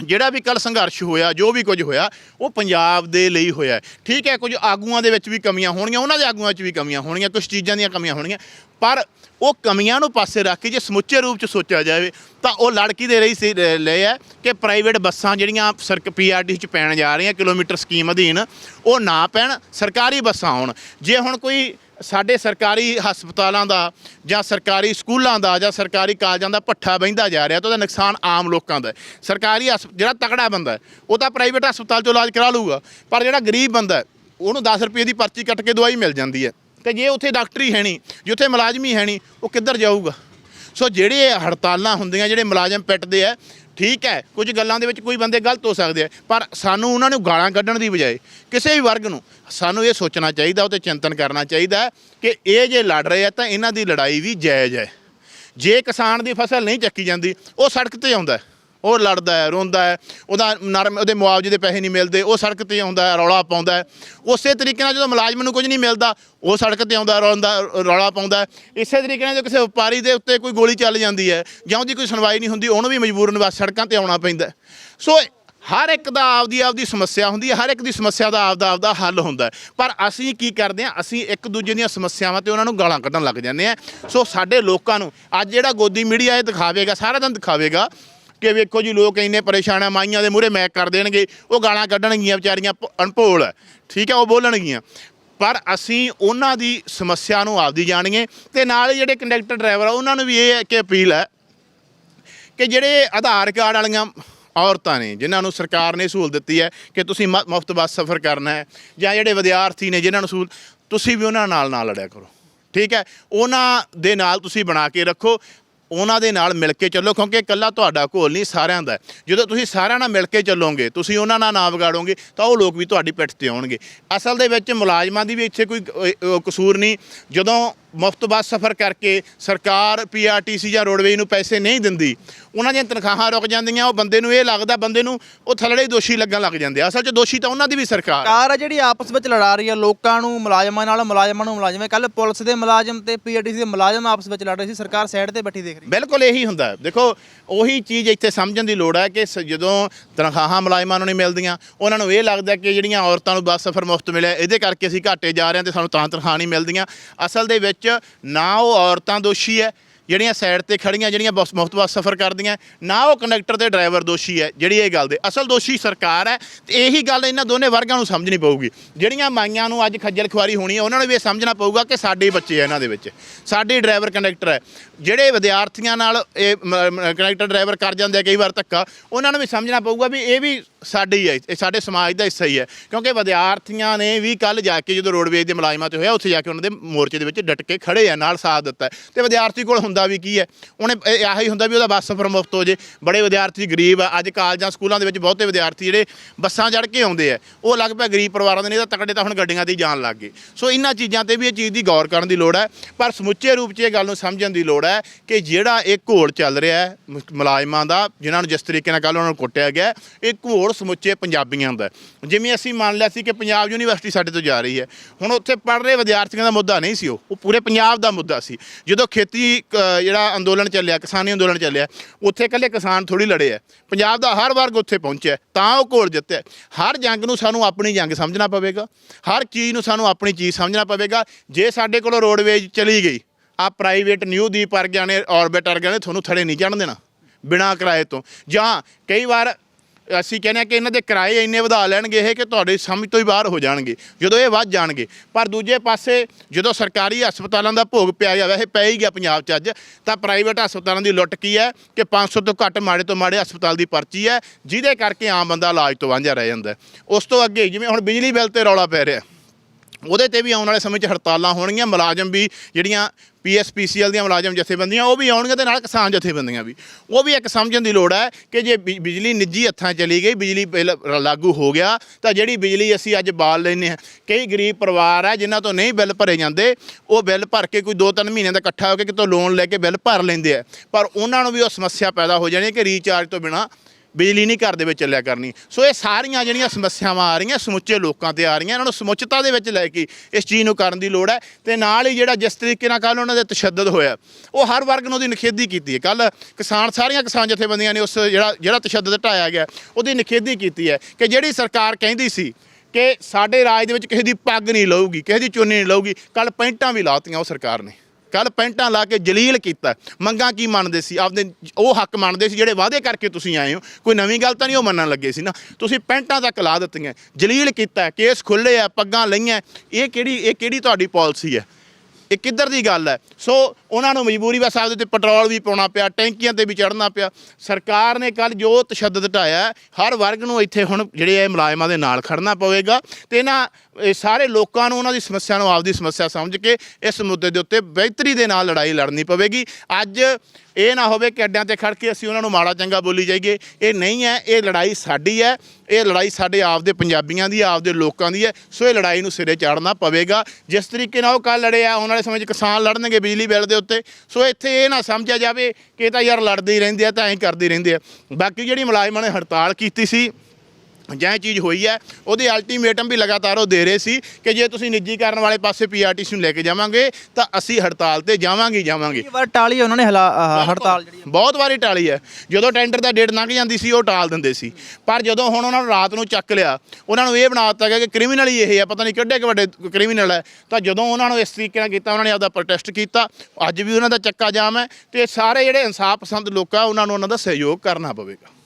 A: ਜਿਹੜਾ ਵੀ ਕੱਲ ਸੰਘਰਸ਼ ਹੋਇਆ, ਜੋ ਵੀ ਕੁਝ ਹੋਇਆ, ਉਹ ਪੰਜਾਬ ਦੇ ਲਈ ਹੋਇਆ ਠੀਕ ਹੈ, ਕੁਝ ਆਗੂਆਂ ਦੇ ਵਿੱਚ ਵੀ ਕਮੀਆਂ ਹੋਣਗੀਆਂ, ਉਹਨਾਂ ਦੇ ਆਗੂਆਂ 'ਚ ਵੀ ਕਮੀਆਂ ਹੋਣਗੀਆਂ ਕੁਝ ਚੀਜ਼ਾਂ ਦੀਆਂ ਕਮੀਆਂ ਹੋਣਗੀਆਂ। ਪਰ ਉਹ ਕਮੀਆਂ ਨੂੰ ਪਾਸੇ ਰੱਖ ਕੇ ਜੇ ਸਮੁੱਚੇ ਰੂਪ 'ਚ ਸੋਚਿਆ ਜਾਵੇ, ਤਾਂ ਉਹ ਲੜਕੀ ਦੇ ਰਹੀ ਸੀ ਲਏ ਹੈ ਕਿ ਪ੍ਰਾਈਵੇਟ ਬੱਸਾਂ ਜਿਹੜੀਆਂ ਸਰਕ ਪੀਆਰਟੀ 'ਚ ਪੈਣ ਜਾ ਰਹੀਆਂ, ਕਿਲੋਮੀਟਰ ਸਕੀਮ ਅਧੀਨ, ਉਹ ਨਾ ਪੈਣ, ਸਰਕਾਰੀ ਬੱਸਾਂ ਆਉਣ। ਜੇ ਹੁਣ ਕੋਈ ਸਾਡੇ ਸਰਕਾਰੀ ਹਸਪਤਾਲਾਂ ਦਾ ਜਾਂ ਸਰਕਾਰੀ ਸਕੂਲਾਂ ਦਾ ਜਾਂ ਸਰਕਾਰੀ ਕਾਲਜਾਂ ਦਾ ਪੱਠਾ ਬਹਿੰਦਾ ਜਾ ਰਿਹਾ ਤਾਂ ਉਹਦਾ ਨੁਕਸਾਨ ਆਮ ਲੋਕਾਂ ਦਾ ਸਰਕਾਰੀ ਹਸਪ- ਜਿਹੜਾ ਤਕੜਾ ਬੰਦਾ ਉਹ ਤਾਂ ਪ੍ਰਾਈਵੇਟ ਹਸਪਤਾਲ 'ਚੋਂ ਇਲਾਜ ਕਰਾ ਲੂਗਾ ਪਰ ਜਿਹੜਾ ਗਰੀਬ ਬੰਦਾ ਉਹਨੂੰ 10 ਰੁਪਏ ਦੀ ਪਰਚੀ ਕੱਟ ਕੇ ਦਵਾਈ ਮਿਲ ਜਾਂਦੀ ਹੈ। ਤੇ ਜੇ ਉੱਥੇ ਡਾਕਟਰ ਹੀ ਹੈ ਨਹੀਂ, ਜੇ ਉੱਥੇ ਮੁਲਾਜ਼ਮ ਹੀ ਹੈ ਨਹੀਂ, ਉਹ ਕਿੱਧਰ ਜਾਊਗਾ? ਸੋ ਜਿਹੜੇ ਹੜਤਾਲਾਂ ਹੁੰਦੀਆਂ, ਜਿਹੜੇ ਮੁਲਾਜ਼ਮ ਪਿੱਟਦੇ ਆ ਠੀਕ ਹੈ, ਕੁਝ ਗੱਲਾਂ ਦੇ ਵਿੱਚ ਕੋਈ ਬੰਦੇ ਗਲਤ ਹੋ ਸਕਦੇ ਆ, ਪਰ ਸਾਨੂੰ ਉਹਨਾਂ ਨੂੰ ਗਾਲਾਂ ਕੱਢਣ ਦੀ ਬਜਾਏ ਕਿਸੇ ਵੀ ਵਰਗ ਨੂੰ ਸਾਨੂੰ ਇਹ ਸੋਚਣਾ ਚਾਹੀਦਾ, ਉਹ ਤੇ ਚਿੰਤਨ ਕਰਨਾ ਚਾਹੀਦਾ ਕਿ ਇਹ ਜੇ ਲੜ ਰਹੇ ਆ ਤਾਂ ਇਹਨਾਂ ਦੀ ਲੜਾਈ ਵੀ ਜਾਇਜ਼ ਹੈ। ਜੇ ਕਿਸਾਨ ਦੀ ਫਸਲ ਨਹੀਂ ਚੱਕੀ ਜਾਂਦੀ, ਉਹ ਸੜਕ ਤੇ ਆਉਂਦਾ ਉਹ ਲੜਦਾ ਹੈ, ਰੋਂਦਾ ਹੈ, ਉਹਦਾ ਨਰਮ ਉਹਦੇ ਮੁਆਵਜ਼ੇ ਦੇ ਪੈਸੇ ਨਹੀਂ ਮਿਲਦੇ, ਉਹ ਸੜਕ ਤੇ ਆਉਂਦਾ ਹੈ, ਰੌਲਾ ਪਾਉਂਦਾ ਹੈ। ਉਸੇ ਤਰੀਕੇ ਨਾਲ ਜਦੋਂ ਮੁਲਾਜ਼ਮ ਨੂੰ ਕੁਝ ਨਹੀਂ ਮਿਲਦਾ, ਉਹ ਸੜਕ ਤੇ ਆਉਂਦਾ, ਰੋਂਦਾ ਰੌਲਾ ਪਾਉਂਦਾ ਇਸੇ ਤਰੀਕੇ ਨਾਲ ਜਦੋਂ ਕਿਸੇ ਵਪਾਰੀ ਦੇ ਉੱਤੇ ਕੋਈ ਗੋਲੀ ਚੱਲ ਜਾਂਦੀ ਹੈ ਜਾਂ ਉਹਦੀ ਕੋਈ ਸੁਣਵਾਈ ਨਹੀਂ ਹੁੰਦੀ, ਉਹਨੂੰ ਵੀ ਮਜਬੂਰਨ ਬਸ ਸੜਕਾਂ ਤੇ ਆਉਣਾ ਪੈਂਦਾ ਸੋ ਹਰ ਇੱਕ ਦਾ ਆਪਦੀ ਆਪਦੀ ਸਮੱਸਿਆ ਹੁੰਦੀ ਹੈ, ਹਰ ਇੱਕ ਦੀ ਸਮੱਸਿਆ ਦਾ ਆਪਦਾ ਆਪਦਾ ਹੱਲ ਹੁੰਦਾ ਪਰ ਅਸੀਂ ਕੀ ਕਰਦੇ ਹਾਂ? ਅਸੀਂ ਇੱਕ ਦੂਜੇ ਦੀਆਂ ਸਮੱਸਿਆਵਾਂ ਤੇ ਉਹਨਾਂ ਨੂੰ ਗਾਲਾਂ ਕੱਢਣ ਲੱਗ ਜਾਂਦੇ ਆ ਸੋ ਸਾਡੇ ਲੋਕਾਂ ਨੂੰ ਅੱਜ ਜਿਹੜਾ ਗੋਦੀ ਮੀਡੀਆ ਇਹ ਦਿਖਾਵੇਗਾ, ਸਾਰਾ ਦਿਨ ਦਿਖਾਵੇਗਾ ਕਿ ਵੇਖੋ ਜੀ, ਲੋਕ ਇੰਨੇ ਪਰੇਸ਼ਾਨ ਆ, ਮਾਈਆਂ ਦੇ ਮੂਹਰੇ ਮੈਕ ਕਰ ਦੇਣਗੇ, ਉਹ ਗਾਲਾਂ ਕੱਢਣਗੀਆਂ ਵਿਚਾਰੀਆਂ ਭ- ਅਣਭੋਲ ਹੈ ਠੀਕ ਹੈ ਉਹ ਬੋਲਣਗੀਆਂ। ਪਰ ਅਸੀਂ ਉਹਨਾਂ ਦੀ ਸਮੱਸਿਆ ਨੂੰ ਆਪਦੀ ਜਾਣੀਏ ਤੇ ਨਾਲ ਹੀ ਜਿਹੜੇ ਕੰਡਕਟਰ ਡਰਾਈਵਰ ਆ, ਉਹਨਾਂ ਨੂੰ ਵੀ ਇਹ ਹੈ ਕਿ ਅਪੀਲ ਹੈ ਕਿ ਜਿਹੜੇ ਆਧਾਰ ਕਾਰਡ ਵਾਲੀਆਂ ਔਰਤਾਂ ਨੇ, ਜਿਨ੍ਹਾਂ ਨੂੰ ਸਰਕਾਰ ਨੇ ਸਹੂਲਤ ਦਿੱਤੀ ਹੈ ਕਿ ਤੁਸੀਂ ਮੁਫਤ ਬੱਸ ਸਫ਼ਰ ਕਰਨਾ ਹੈ, ਜਾਂ ਜਿਹੜੇ ਵਿਦਿਆਰਥੀ ਨੇ ਜਿਨ੍ਹਾਂ ਨੂੰ ਸਹੂਲਤ ਤੁਸੀਂ ਵੀ ਉਹਨਾਂ ਨਾਲ ਨਾ ਲੜਿਆ ਕਰੋ। ਠੀਕ ਹੈ, ਉਹਨਾਂ ਦੇ ਨਾਲ ਤੁਸੀਂ ਬਣਾ ਕੇ ਰੱਖੋ ਉਹਨਾਂ ਦੇ ਨਾਲ ਮਿਲ ਕੇ ਚੱਲੋ, ਕਿਉਂਕਿ ਇਕੱਲਾ ਤੁਹਾਡਾ ਘੋਲ ਨਹੀਂ, ਸਾਰਿਆਂ ਦਾ ਜਦੋਂ ਤੁਸੀਂ ਸਾਰਿਆਂ ਨਾਲ ਮਿਲ ਕੇ ਚੱਲੋਗੇ, ਤੁਸੀਂ ਉਹਨਾਂ ਨਾਲ ਨਾ ਵਿਗਾੜੋਗੇ, ਤਾਂ ਉਹ ਲੋਕ ਵੀ ਤੁਹਾਡੀ ਪਿੱਠ ਤੇ ਆਉਣਗੇ। ਅਸਲ ਦੇ ਵਿੱਚ ਮੁਲਾਜ਼ਮਾਂ ਦੀ ਵੀ ਇੱਥੇ ਕੋਈ ਕਸੂਰ ਨਹੀਂ। ਜਦੋਂ ਮੁਫਤ ਬੱਸ ਸਫ਼ਰ ਕਰਕੇ ਸਰਕਾਰ ਪੀਆਰਟੀਸੀ ਜਾਂ ਰੋਡਵੇਜ਼ ਨੂੰ ਪੈਸੇ ਨਹੀਂ ਦਿੰਦੀ ਉਹਨਾਂ ਦੀਆਂ ਤਨਖਾਹਾਂ ਰੁਕ ਜਾਂਦੀਆਂ ਉਹ ਬੰਦੇ ਨੂੰ ਇਹ ਲੱਗਦਾ ਬੰਦੇ ਨੂੰ ਉਹ ਥੱਲੜੇ ਹੀ ਦੋਸ਼ੀ ਲੱਗਣ ਲੱਗ ਜਾਂਦੇ ਆ ਅਸਲ 'ਚ ਦੋਸ਼ੀ ਤਾਂ ਉਹਨਾਂ ਦੀ ਵੀ ਸਰਕਾਰ।
B: ਸਰਕਾਰ ਆ ਜਿਹੜੀ ਆਪਸ ਵਿੱਚ ਲੜਾ ਰਹੀ ਹੈ ਲੋਕਾਂ ਨੂੰ ਮੁਲਾਜ਼ਮਾਂ ਨਾਲ ਮੁਲਾਜ਼ਮਾਂ ਨੂੰ ਮੁਲਾਜ਼ਮ ਕੱਲ ਪੁਲਿਸ ਦੇ ਮੁਲਾਜ਼ਮ ਤੇ ਪੀਆਰਟੀਸੀ ਦੇ ਮੁਲਾਜ਼ਮ ਆਪਸ ਵਿੱਚ ਲੜ ਰਹੇ ਸੀ ਸਰਕਾਰ ਸਾਈਡ ਤੇ ਬੈਠੀ ਦੇਖ ਰਹੀ
A: ਬਿਲਕੁਲ ਇਹੀ ਹੁੰਦਾ। ਦੇਖੋ ਉਹੀ ਚੀਜ਼ ਇੱਥੇ ਸਮਝਣ ਦੀ ਲੋੜ ਹੈ ਕਿ ਜਦੋਂ ਤਨਖਾਹਾਂ ਮੁਲਾਜ਼ਮਾਂ ਨੂੰ ਨਹੀਂ ਮਿਲਦੀਆਂ ਉਹਨਾਂ ਨੂੰ ਇਹ ਲੱਗਦਾ ਕਿ ਜਿਹੜੀਆਂ ਔਰਤਾਂ ਨੂੰ ਬੱਸ ਸਫ਼ਰ ਮੁਫਤ ਮਿਲਿਆ ਇਹਦੇ ਕਰਕੇ ਅਸੀਂ ਘਾਟੇ ਜਾ ਰਹੇ ਹਾਂ ਤੇ ਸਾਨੂੰ ਤਾਂ ਤਨਖਾਹ ਨਹੀਂ ਮਿਲਦੀਆਂ ਅਸਲ ਦੇ ਵਿੱਚ ਨਾ ਉਹ ਔਰਤਾਂ ਦੋਸ਼ੀ ਹੈ, ਜਿਹੜੀਆਂ ਸਾਈਡ ਤੇ ਖੜੀਆਂ, ਜਿਹੜੀਆਂ ਬੱਸ ਮੁਫਤ ਬੱਸ ਸਫ਼ਰ ਕਰਦੀਆਂ, ਨਾ ਉਹ ਕੰਡਕਟਰ ਤੇ ਡਰਾਈਵਰ ਦੋਸ਼ੀ ਹੈ, ਜਿਹੜੀ ਇਹ ਗੱਲ ਦੇ। ਅਸਲ ਦੋਸ਼ੀ ਸਰਕਾਰ ਹੈ, ਤੇ ਇਹੀ ਗੱਲ ਇਹਨਾਂ ਦੋਨੇ ਵਰਗਾਂ ਨੂੰ ਸਮਝਣੀ ਪਊਗੀ। ਜਿਹੜੀਆਂ ਮਾਈਆਂ ਨੂੰ ਅੱਜ ਖੱਜਲ ਖੁਆਰੀ ਹੋਣੀ ਹੈ, ਉਹਨਾਂ ਨੂੰ ਵੀ ਇਹ ਸਮਝਣਾ ਪਊਗਾ ਕਿ ਸਾਡੇ ਬੱਚੇ ਆ ਇਹਨਾਂ ਦੇ ਵਿੱਚ। ਸਾਡੇ ਡਰਾਈਵਰ ਕੰਡਕਟਰ ਹੈ। ਜਿਹੜੇ ਵਿਦਿਆਰਥੀਆਂ ਨਾਲ ਇਹ ਕੰਡਕਟਰ ਡਰਾਈਵਰ ਕਰ ਜਾਂਦੇ ਆ, ਕਈ ਵਾਰ ਧੱਕਾ, ਉਹਨਾਂ ਨੂੰ ਵੀ ਸਮਝਣਾ ਪਊਗਾ ਵੀ ਇਹ ਵੀ ਸਾਡੀ ਹੈ ਇਹ ਸਾਡੇ ਸਮਾਜ ਦਾ ਹਿੱਸਾ ਹੀ ਹੈ ਕਿਉਂਕਿ ਵਿਦਿਆਰਥੀਆਂ ਨੇ ਵੀ ਕੱਲ ਜਾ ਕੇ ਜਦੋਂ ਰੋਡਵੇਜ ਦੇ ਮੁਲਾਜ਼ਮਾਂ ਤੇ ਹੋਇਆ, ਉੱਥੇ ਜਾ ਕੇ ਉਹਨਾਂ ਦੇ ਮੋਰਚੇ ਦੇ ਵਿੱਚ ਡਟ ਕੇ ਖੜੇ ਆ, ਨਾਲ ਸਾਥ ਦਿੱਤਾ। ਹੈ। ਤੇ ਵਿਦਿਆਰਥੀ ਕੋਲ ਹੁੰਦਾ ਵੀ ਕੀ ਹੈ? ਉਹਨੇ ਆਹੀ ਹੁੰਦਾ ਵੀ ਉਹਦਾ ਬੱਸ ਸਫ਼ਰ ਮੁਫਤ ਹੋ ਜੇ, ਬੜੇ ਵਿਦਿਆਰਥੀ ਗਰੀਬ ਆ। ਅੱਜ ਕਾਲਜਾਂ, ਸਕੂਲਾਂ ਦੇ ਵਿੱਚ ਬਹੁਤੇ ਵਿਦਿਆਰਥੀ ਜਿਹੜੇ ਬੱਸਾਂ ਚੜ੍ਹ ਕੇ ਆਉਂਦੇ ਆ, ਉਹ ਲਗਭਗ ਗਰੀਬ ਪਰਿਵਾਰਾਂ ਦੇ ਨੇ ਤਾਂ ਤਕੜੇ ਤਾਂ ਹੁਣ ਗੱਡੀਆਂ ਤੇ ਹੀ ਜਾਣ ਲੱਗ ਗਏ। ਸੋ ਇਹਨਾਂ ਚੀਜ਼ਾਂ ਤੇ ਵੀ ਇਹ ਚੀਜ਼ ਦੀ ਗੌਰ ਕਰਨ ਦੀ ਲੋੜ ਹੈ। ਪਰ ਸਮੁੱਚੇ ਰੂਪ 'ਚ ਇਹ ਗੱਲ ਨੂੰ ਸਮਝਣ ਦੀ ਲੋੜ ਹੈ ਕਿ ਜਿਹੜਾ ਇਹ ਘੋਲ ਚੱਲ ਰਿਹਾ ਹੈ ਮੁਲਾਜ਼ਮਾਂ ਦਾ, ਜਿਨ੍ਹਾਂ ਨੂੰ ਜਿਸ ਤਰੀਕੇ ਨਾਲ ਕੱਲ ਉਹਨਾਂ ਨੂੰ ਕੁੱਟਿਆ ਗਿਆ, ਇਹ ਘੋਲ ਸਮੁੱਚੇ ਪੰਜਾਬੀਆਂ ਦਾ ਜਿਵੇਂ ਅਸੀਂ ਮੰਨ ਲਿਆ ਸੀ ਕਿ ਪੰਜਾਬ ਯੂਨੀਵਰਸਿਟੀ ਸਾਡੇ ਤੋਂ ਜਾ ਰਹੀ ਹੈ ਹੁਣ ਉੱਥੇ ਪੜ੍ਹ ਰਹੇ ਵਿਦਿਆਰਥੀਆਂ ਦਾ ਮੁੱਦਾ ਨਹੀਂ ਸੀ ਉਹ ਉਹ ਪੂਰੇ ਪੰਜਾਬ ਦਾ ਮੁੱਦਾ ਸੀ। ਜਦੋਂ ਖੇਤੀ ਅ, ਜਿਹੜਾ ਅੰਦੋਲਨ ਚੱਲਿਆ ਕਿਸਾਨੀ ਅੰਦੋਲਨ ਚੱਲਿਆ ਉੱਥੇ ਇਕੱਲੇ ਕਿਸਾਨ ਥੋੜੀ ਲੜੇ ਆ ਪੰਜਾਬ ਦਾ ਹਰ ਵਰਗ ਉੱਥੇ ਪਹੁੰਚਿਆ ਤਾਂ ਉਹ ਘੋਲ ਜਿੱਤਿਆ ਹਰ ਜੰਗ ਨੂੰ ਸਾਨੂੰ ਆਪਣੀ ਜੰਗ ਸਮਝਣਾ ਪਵੇਗਾ ਹਰ ਚੀਜ਼ ਨੂੰ ਸਾਨੂੰ ਆਪਣੀ ਚੀਜ਼ ਸਮਝਣਾ ਪਵੇਗਾ। ਜੇ ਸਾਡੇ ਕੋਲੋਂ ਰੋਡਵੇਜ ਚਲੀ ਗਈ ਆ ਪ੍ਰਾਈਵੇਟ ਨਿਊ ਦੀਪ ਵਰਗਿਆਂ ਨੇ ਆਰਬਿਟ ਵਰਗਿਆਂ ਨੇ ਤੁਹਾਨੂੰ ਥੜੇ ਨਹੀਂ ਚੜ੍ਹਨ ਦੇਣਾ ਬਿਨਾਂ ਕਿਰਾਏ ਤੋਂ। ਜਾਂ ਕਈ ਵਾਰ ਅਸੀਂ ਕਹਿੰਦੇ ਹਾਂ ਕਿ ਇਹਨਾਂ ਦੇ ਕਿਰਾਏ ਇੰਨੇ ਵਧਾ ਲੈਣਗੇ ਇਹ ਕਿ ਤੁਹਾਡੇ ਸਮਝ ਤੋਂ ਹੀ ਬਾਹਰ ਹੋ ਜਾਣਗੇ, ਜਦੋਂ ਇਹ ਵੱਧ ਜਾਣਗੇ। ਪਰ ਦੂਜੇ ਪਾਸੇ ਜਦੋਂ ਸਰਕਾਰੀ ਹਸਪਤਾਲਾਂ ਦਾ ਭੋਗ ਪਿਆ ਜਾਵੇ ਇਹ ਪੈ ਹੀ ਗਿਆ ਪੰਜਾਬ 'ਚ ਅੱਜ, ਤਾਂ ਪ੍ਰਾਈਵੇਟ ਹਸਪਤਾਲਾਂ ਦੀ ਲੁੱਟ ਕੀ ਹੈ ਕਿ 500 ਤੋਂ ਘੱਟ ਮਾੜੇ ਤੋਂ ਮਾੜੇ ਹਸਪਤਾਲ ਦੀ ਪਰਚੀ ਹੈ, ਜਿਹਦੇ ਕਰਕੇ ਆਮ ਬੰਦਾ ਇਲਾਜ ਤੋਂ ਵਾਂਝਾ ਰਹਿ ਜਾਂਦਾ ਉਸ ਤੋਂ ਅੱਗੇ ਜਿਵੇਂ ਹੁਣ ਬਿਜਲੀ ਬਿੱਲ ਤੇ ਰੌਲਾ ਪੈ ਰਿਹਾ। ਉਹਦੇ ਤੇ ਵੀ ਆਉਣ ਵਾਲੇ ਸਮੇਂ 'ਚ ਹੜਤਾਲਾਂ ਹੋਣਗੀਆਂ, ਮੁਲਾਜ਼ਮ ਵੀ ਜਿਹੜੀਆਂ ਪੀਐਸਪੀਸੀਐਲ ਦੀਆਂ ਮੁਲਾਜ਼ਮ ਜਥੇਬੰਦੀਆਂ, ਉਹ ਵੀ ਆਉਣਗੀਆਂ ਤੇ ਨਾਲ ਕਿਸਾਨ ਜਥੇਬੰਦੀਆਂ ਵੀ। ਉਹ ਵੀ ਇੱਕ ਸਮਝਣ ਦੀ ਲੋੜ ਹੈ ਕਿ ਜੇ ਬਿ- ਬਿਜਲੀ ਨਿੱਜੀ ਹੱਥਾਂ 'ਚ ਚਲੀ ਗਈ, ਬਿਜਲੀ ਬਿੱਲ ਲਾਗੂ ਹੋ ਗਿਆ, ਤਾਂ ਜਿਹੜੀ ਬਿਜਲੀ ਅਸੀਂ ਅੱਜ ਬਾਲ ਲੈਨੇ ਹਾਂ, ਕਈ ਗਰੀਬ ਪਰਿਵਾਰ ਹੈ ਜਿਨ੍ਹਾਂ ਤੋਂ ਨਹੀਂ ਬਿੱਲ ਭਰੇ ਜਾਂਦੇ, ਉਹ ਬਿੱਲ ਭਰ ਕੇ ਕੋਈ 2-3 ਮਹੀਨਿਆਂ ਦਾ ਇਕੱਠਾ ਹੋ ਕੇ ਕਿਤੋਂ ਲੋਨ ਲੈ ਕੇ ਬਿੱਲ ਭਰ ਲੈਂਦੇ ਆ। ਪਰ ਉਹਨਾਂ ਨੂੰ ਵੀ ਉਹ ਸਮੱਸਿਆ ਪੈਦਾ ਹੋ ਜਾਣੀ ਹੈ ਕਿ ਰੀਚਾਰਜ ਤੋਂ ਬਿਨਾ ਬਿਜਲੀ ਨਹੀਂ ਘਰ ਦੇ ਵਿੱਚ ਚੱਲਿਆ ਕਰਨੀ। ਸੋ ਇਹ ਸਾਰੀਆਂ ਜਿਹੜੀਆਂ ਸਮੱਸਿਆਵਾਂ ਆ ਰਹੀਆਂ, ਸਮੁੱਚੇ ਲੋਕਾਂ ਤੇ ਆ ਰਹੀਆਂ, ਇਹਨਾਂ ਨੂੰ ਸਮੁੱਚਤਾ ਦੇ ਵਿੱਚ ਲੈ ਕੇ ਇਸ ਚੀਜ਼ ਨੂੰ ਕਰਨ ਦੀ ਲੋੜ ਹੈ। ਤੇ ਨਾਲ ਹੀ ਜਿਹੜਾ ਜਿਸ ਤਰੀਕੇ ਨਾਲ ਕੱਲ ਉਹਨਾਂ ਦੇ ਤਸ਼ੱਦਦ ਹੋਇਆ, ਉਹ ਹਰ ਵਰਗ ਨੂੰ ਉਹਦੀ ਨਿਖੇਧੀ ਕੀਤੀ ਹੈ। ਕੱਲ ਕਿਸਾਨ, ਸਾਰੀਆਂ ਕਿਸਾਨ ਜਥੇਬੰਦੀਆਂ ਨੇ ਉਸ ਜਿਹੜਾ ਜਿਹੜਾ ਤਸ਼ੱਦਦ ਢਾਇਆ ਗਿਆ, ਉਹਦੀ ਨਿਖੇਧੀ ਕੀਤੀ ਹੈ ਕਿ ਜਿਹੜੀ ਸਰਕਾਰ ਕਹਿੰਦੀ ਸੀ ਕਿ ਸਾਡੇ ਰਾਜ ਦੇ ਵਿੱਚ ਕਿਸੇ ਦੀ ਪੱਗ ਨਹੀਂ ਲਊਗੀ, ਕਿਸੇ ਦੀ ਚੁੰਨੀ ਨਹੀਂ ਲਊਗੀ ਕੱਲ ਪੈਂਟਾਂ ਵੀ ਲਾਤੀਆਂ ਉਹ ਸਰਕਾਰ ਨੇ। ਕੱਲ ਪੈਂਟਾਂ ਲਾ ਕੇ ਜਲੀਲ ਕੀਤਾ। ਮੰਗਾਂ ਕੀ ਮੰਨਦੇ ਸੀ? ਆਪਦੇ ਉਹ ਹੱਕ ਮੰਨਦੇ ਸੀ ਜਿਹੜੇ ਵਾਅਦੇ ਕਰਕੇ ਤੁਸੀਂ ਆਏ ਹੋ। ਕੋਈ ਨਵੀਂ ਗੱਲ ਤਾਂ ਨਹੀਂ ਉਹ ਮੰਨਣ ਲੱਗੇ ਸੀ ਨਾ। ਤੁਸੀਂ ਪੈਂਟਾਂ ਤੱਕ ਲਾ ਦਿੱਤੀਆਂ। ਜਲੀਲ ਕੀਤਾ, ਕੇਸ ਖੁੱਲੇ ਆ, ਪੱਗਾਂ ਲਈਆਂ। ਇਹ ਕਿਹੜੀ ਇਹ ਕਿਹੜੀ ਤੁਹਾਡੀ ਪਾਲਿਸੀ ਹੈ? ਇਹ ਕਿੱਧਰ ਦੀ ਗੱਲ ਹੈ? ਸੋ ਉਹਨਾਂ ਨੂੰ ਮਜਬੂਰੀ ਵਸ ਆਪਦੇ ਤੇ ਪੈਟਰੋਲ ਵੀ ਪਾਉਣਾ ਪਿਆ, ਟੈਂਕੀਆਂ ਤੇ ਵੀ ਚੜ੍ਹਨਾ ਪਿਆ। ਸਰਕਾਰ ਨੇ ਕੱਲ ਜੋ ਤਸ਼ੱਦਦ ਢਾਇਆ। ਹਰ ਵਰਗ ਨੂੰ ਇੱਥੇ ਹੁਣ ਜਿਹੜੇ ਇਹ ਮੁਲਾਜ਼ਮਾਂ ਦੇ ਨਾਲ ਖੜਨਾ ਪਵੇਗਾ। ਤੇ ਇਹਨਾਂ ਇਹ ਸਾਰੇ ਲੋਕਾਂ ਨੂੰ ਉਹਨਾਂ ਦੀ ਸਮੱਸਿਆ ਨੂੰ ਆਪਦੀ ਸਮੱਸਿਆ ਸਮਝ ਕੇ ਇਸ ਮੁੱਦੇ ਦੇ ਉੱਤੇ ਬਿਹਤਰੀ ਦੇ ਨਾਲ ਲੜਾਈ ਲੜਨੀ ਪਵੇਗੀ। ਅੱਜ ਇਹ ਨਾ ਹੋਵੇ ਕਿ ਅੱਡਿਆਂ ਤੇ ਖੜ ਕੇ ਅਸੀਂ ਉਹਨਾਂ ਨੂੰ ਮਾੜਾ ਚੰਗਾ ਬੋਲੀ ਜਾਈਏ। ਇਹ ਨਹੀਂ ਹੈ ਇਹ ਲੜਾਈ ਸਾਡੀ ਹੈ। ਇਹ ਲੜਾਈ ਸਾਡੇ ਆਪਦੇ ਪੰਜਾਬੀਆਂ ਦੀ ਹੈ, ਆਪਦੇ ਲੋਕਾਂ ਦੀ ਹੈ। ਸੋ ਇਹ ਲੜਾਈ ਨੂੰ ਸਿਰੇ ਚਾੜਨਾ ਪਵੇਗਾ। ਜਿਸ ਤਰੀਕੇ ਨਾਲ ਉਹ ਕੱਲ ਲੜੇ ਆ ਆਉਣ ਵਾਲੇ ਸਮੇਂ 'ਚ ਕਿਸਾਨ ਲੜਨਗੇ ਬਿਜਲੀ ਬਿੱਲ ਦੇ ਉੱਤੇ। ਸੋ ਇੱਥੇ ਇਹ ਨਾ ਸਮਝਿਆ ਜਾਵੇ ਕਿ ਤਾਂ ਯਾਰ ਲੜਦੇ ਹੀ ਰਹਿੰਦੇ ਆ ਤਾਂ ਐਂ ਕਰਦੇ ਹੀ ਰਹਿੰਦੇ ਆ। ਬਾਕੀ ਜਿਹੜੀ ਮੁਲਾਜ਼ਮਾਂ ਨੇ ਹੜਤਾਲ ਕੀਤੀ ਸੀ ਜਾਂ ਚੀਜ਼ ਹੋਈ ਹੈ ਉਹਦੇ ਅਲਟੀਮੇਟਮ ਵੀ ਲਗਾਤਾਰ ਉਹ ਦੇ ਰਹੇ ਸੀ ਕਿ ਜੇ ਤੁਸੀਂ ਨਿੱਜੀਕਰਨ ਵਾਲੇ ਪਾਸੇ ਪੀਆਰਟੀਸੀ ਨੂੰ ਲੈ ਕੇ ਜਾਵਾਂਗੇ ਤਾਂ ਅਸੀਂ ਹੜਤਾਲ ਤੇ ਜਾਵਾਂਗੇ ਜਾਵਾਂਗੇ।
B: ਵਾਰ ਟਾਲੀ ਉਹਨਾਂ ਨੇ ਹੜਤਾਲ ਜਿਹੜੀ
A: ਬਹੁਤ ਵਾਰੀ ਟਾਲੀ ਹੈ। ਜਦੋਂ ਟੈਂਡਰ ਦਾ ਡੇਟ ਲੰਘ ਜਾਂਦੀ ਸੀ ਉਹ ਟਾਲ ਦਿੰਦੇ ਸੀ। ਪਰ ਜਦੋਂ ਹੁਣ ਉਹਨਾਂ ਨੂੰ ਰਾਤ ਨੂੰ ਚੱਕ ਲਿਆ ਉਹਨਾਂ ਨੂੰ ਇਹ ਬਣਾ ਦਿੱਤਾ ਗਿਆ ਕਿ ਕ੍ਰਿਮੀਨਲ ਹੀ ਇਹ ਹੈ ਪਤਾ ਨਹੀਂ ਕਿੱਡੇ ਕੁ ਵੱਡੇ ਕ੍ਰਿਮੀਨਲ ਹੈ। ਤਾਂ ਜਦੋਂ ਉਹਨਾਂ ਨੂੰ ਇਸ ਤਰੀਕੇ ਨਾਲ ਕੀਤਾ ਉਹਨਾਂ ਨੇ ਆਪਦਾ ਪ੍ਰੋਟੈਸਟ ਕੀਤਾ ਅੱਜ ਵੀ ਉਹਨਾਂ ਦਾ ਚੱਕਾ ਜਾਮ ਹੈ ਤੇ ਸਾਰੇ ਜਿਹੜੇ ਇਨਸਾਫ ਪਸੰਦ ਲੋਕ ਆ ਉਹਨਾਂ ਨੂੰ ਉਹਨਾਂ ਦਾ ਸਹਿਯੋਗ ਕਰਨਾ ਪਵੇਗਾ।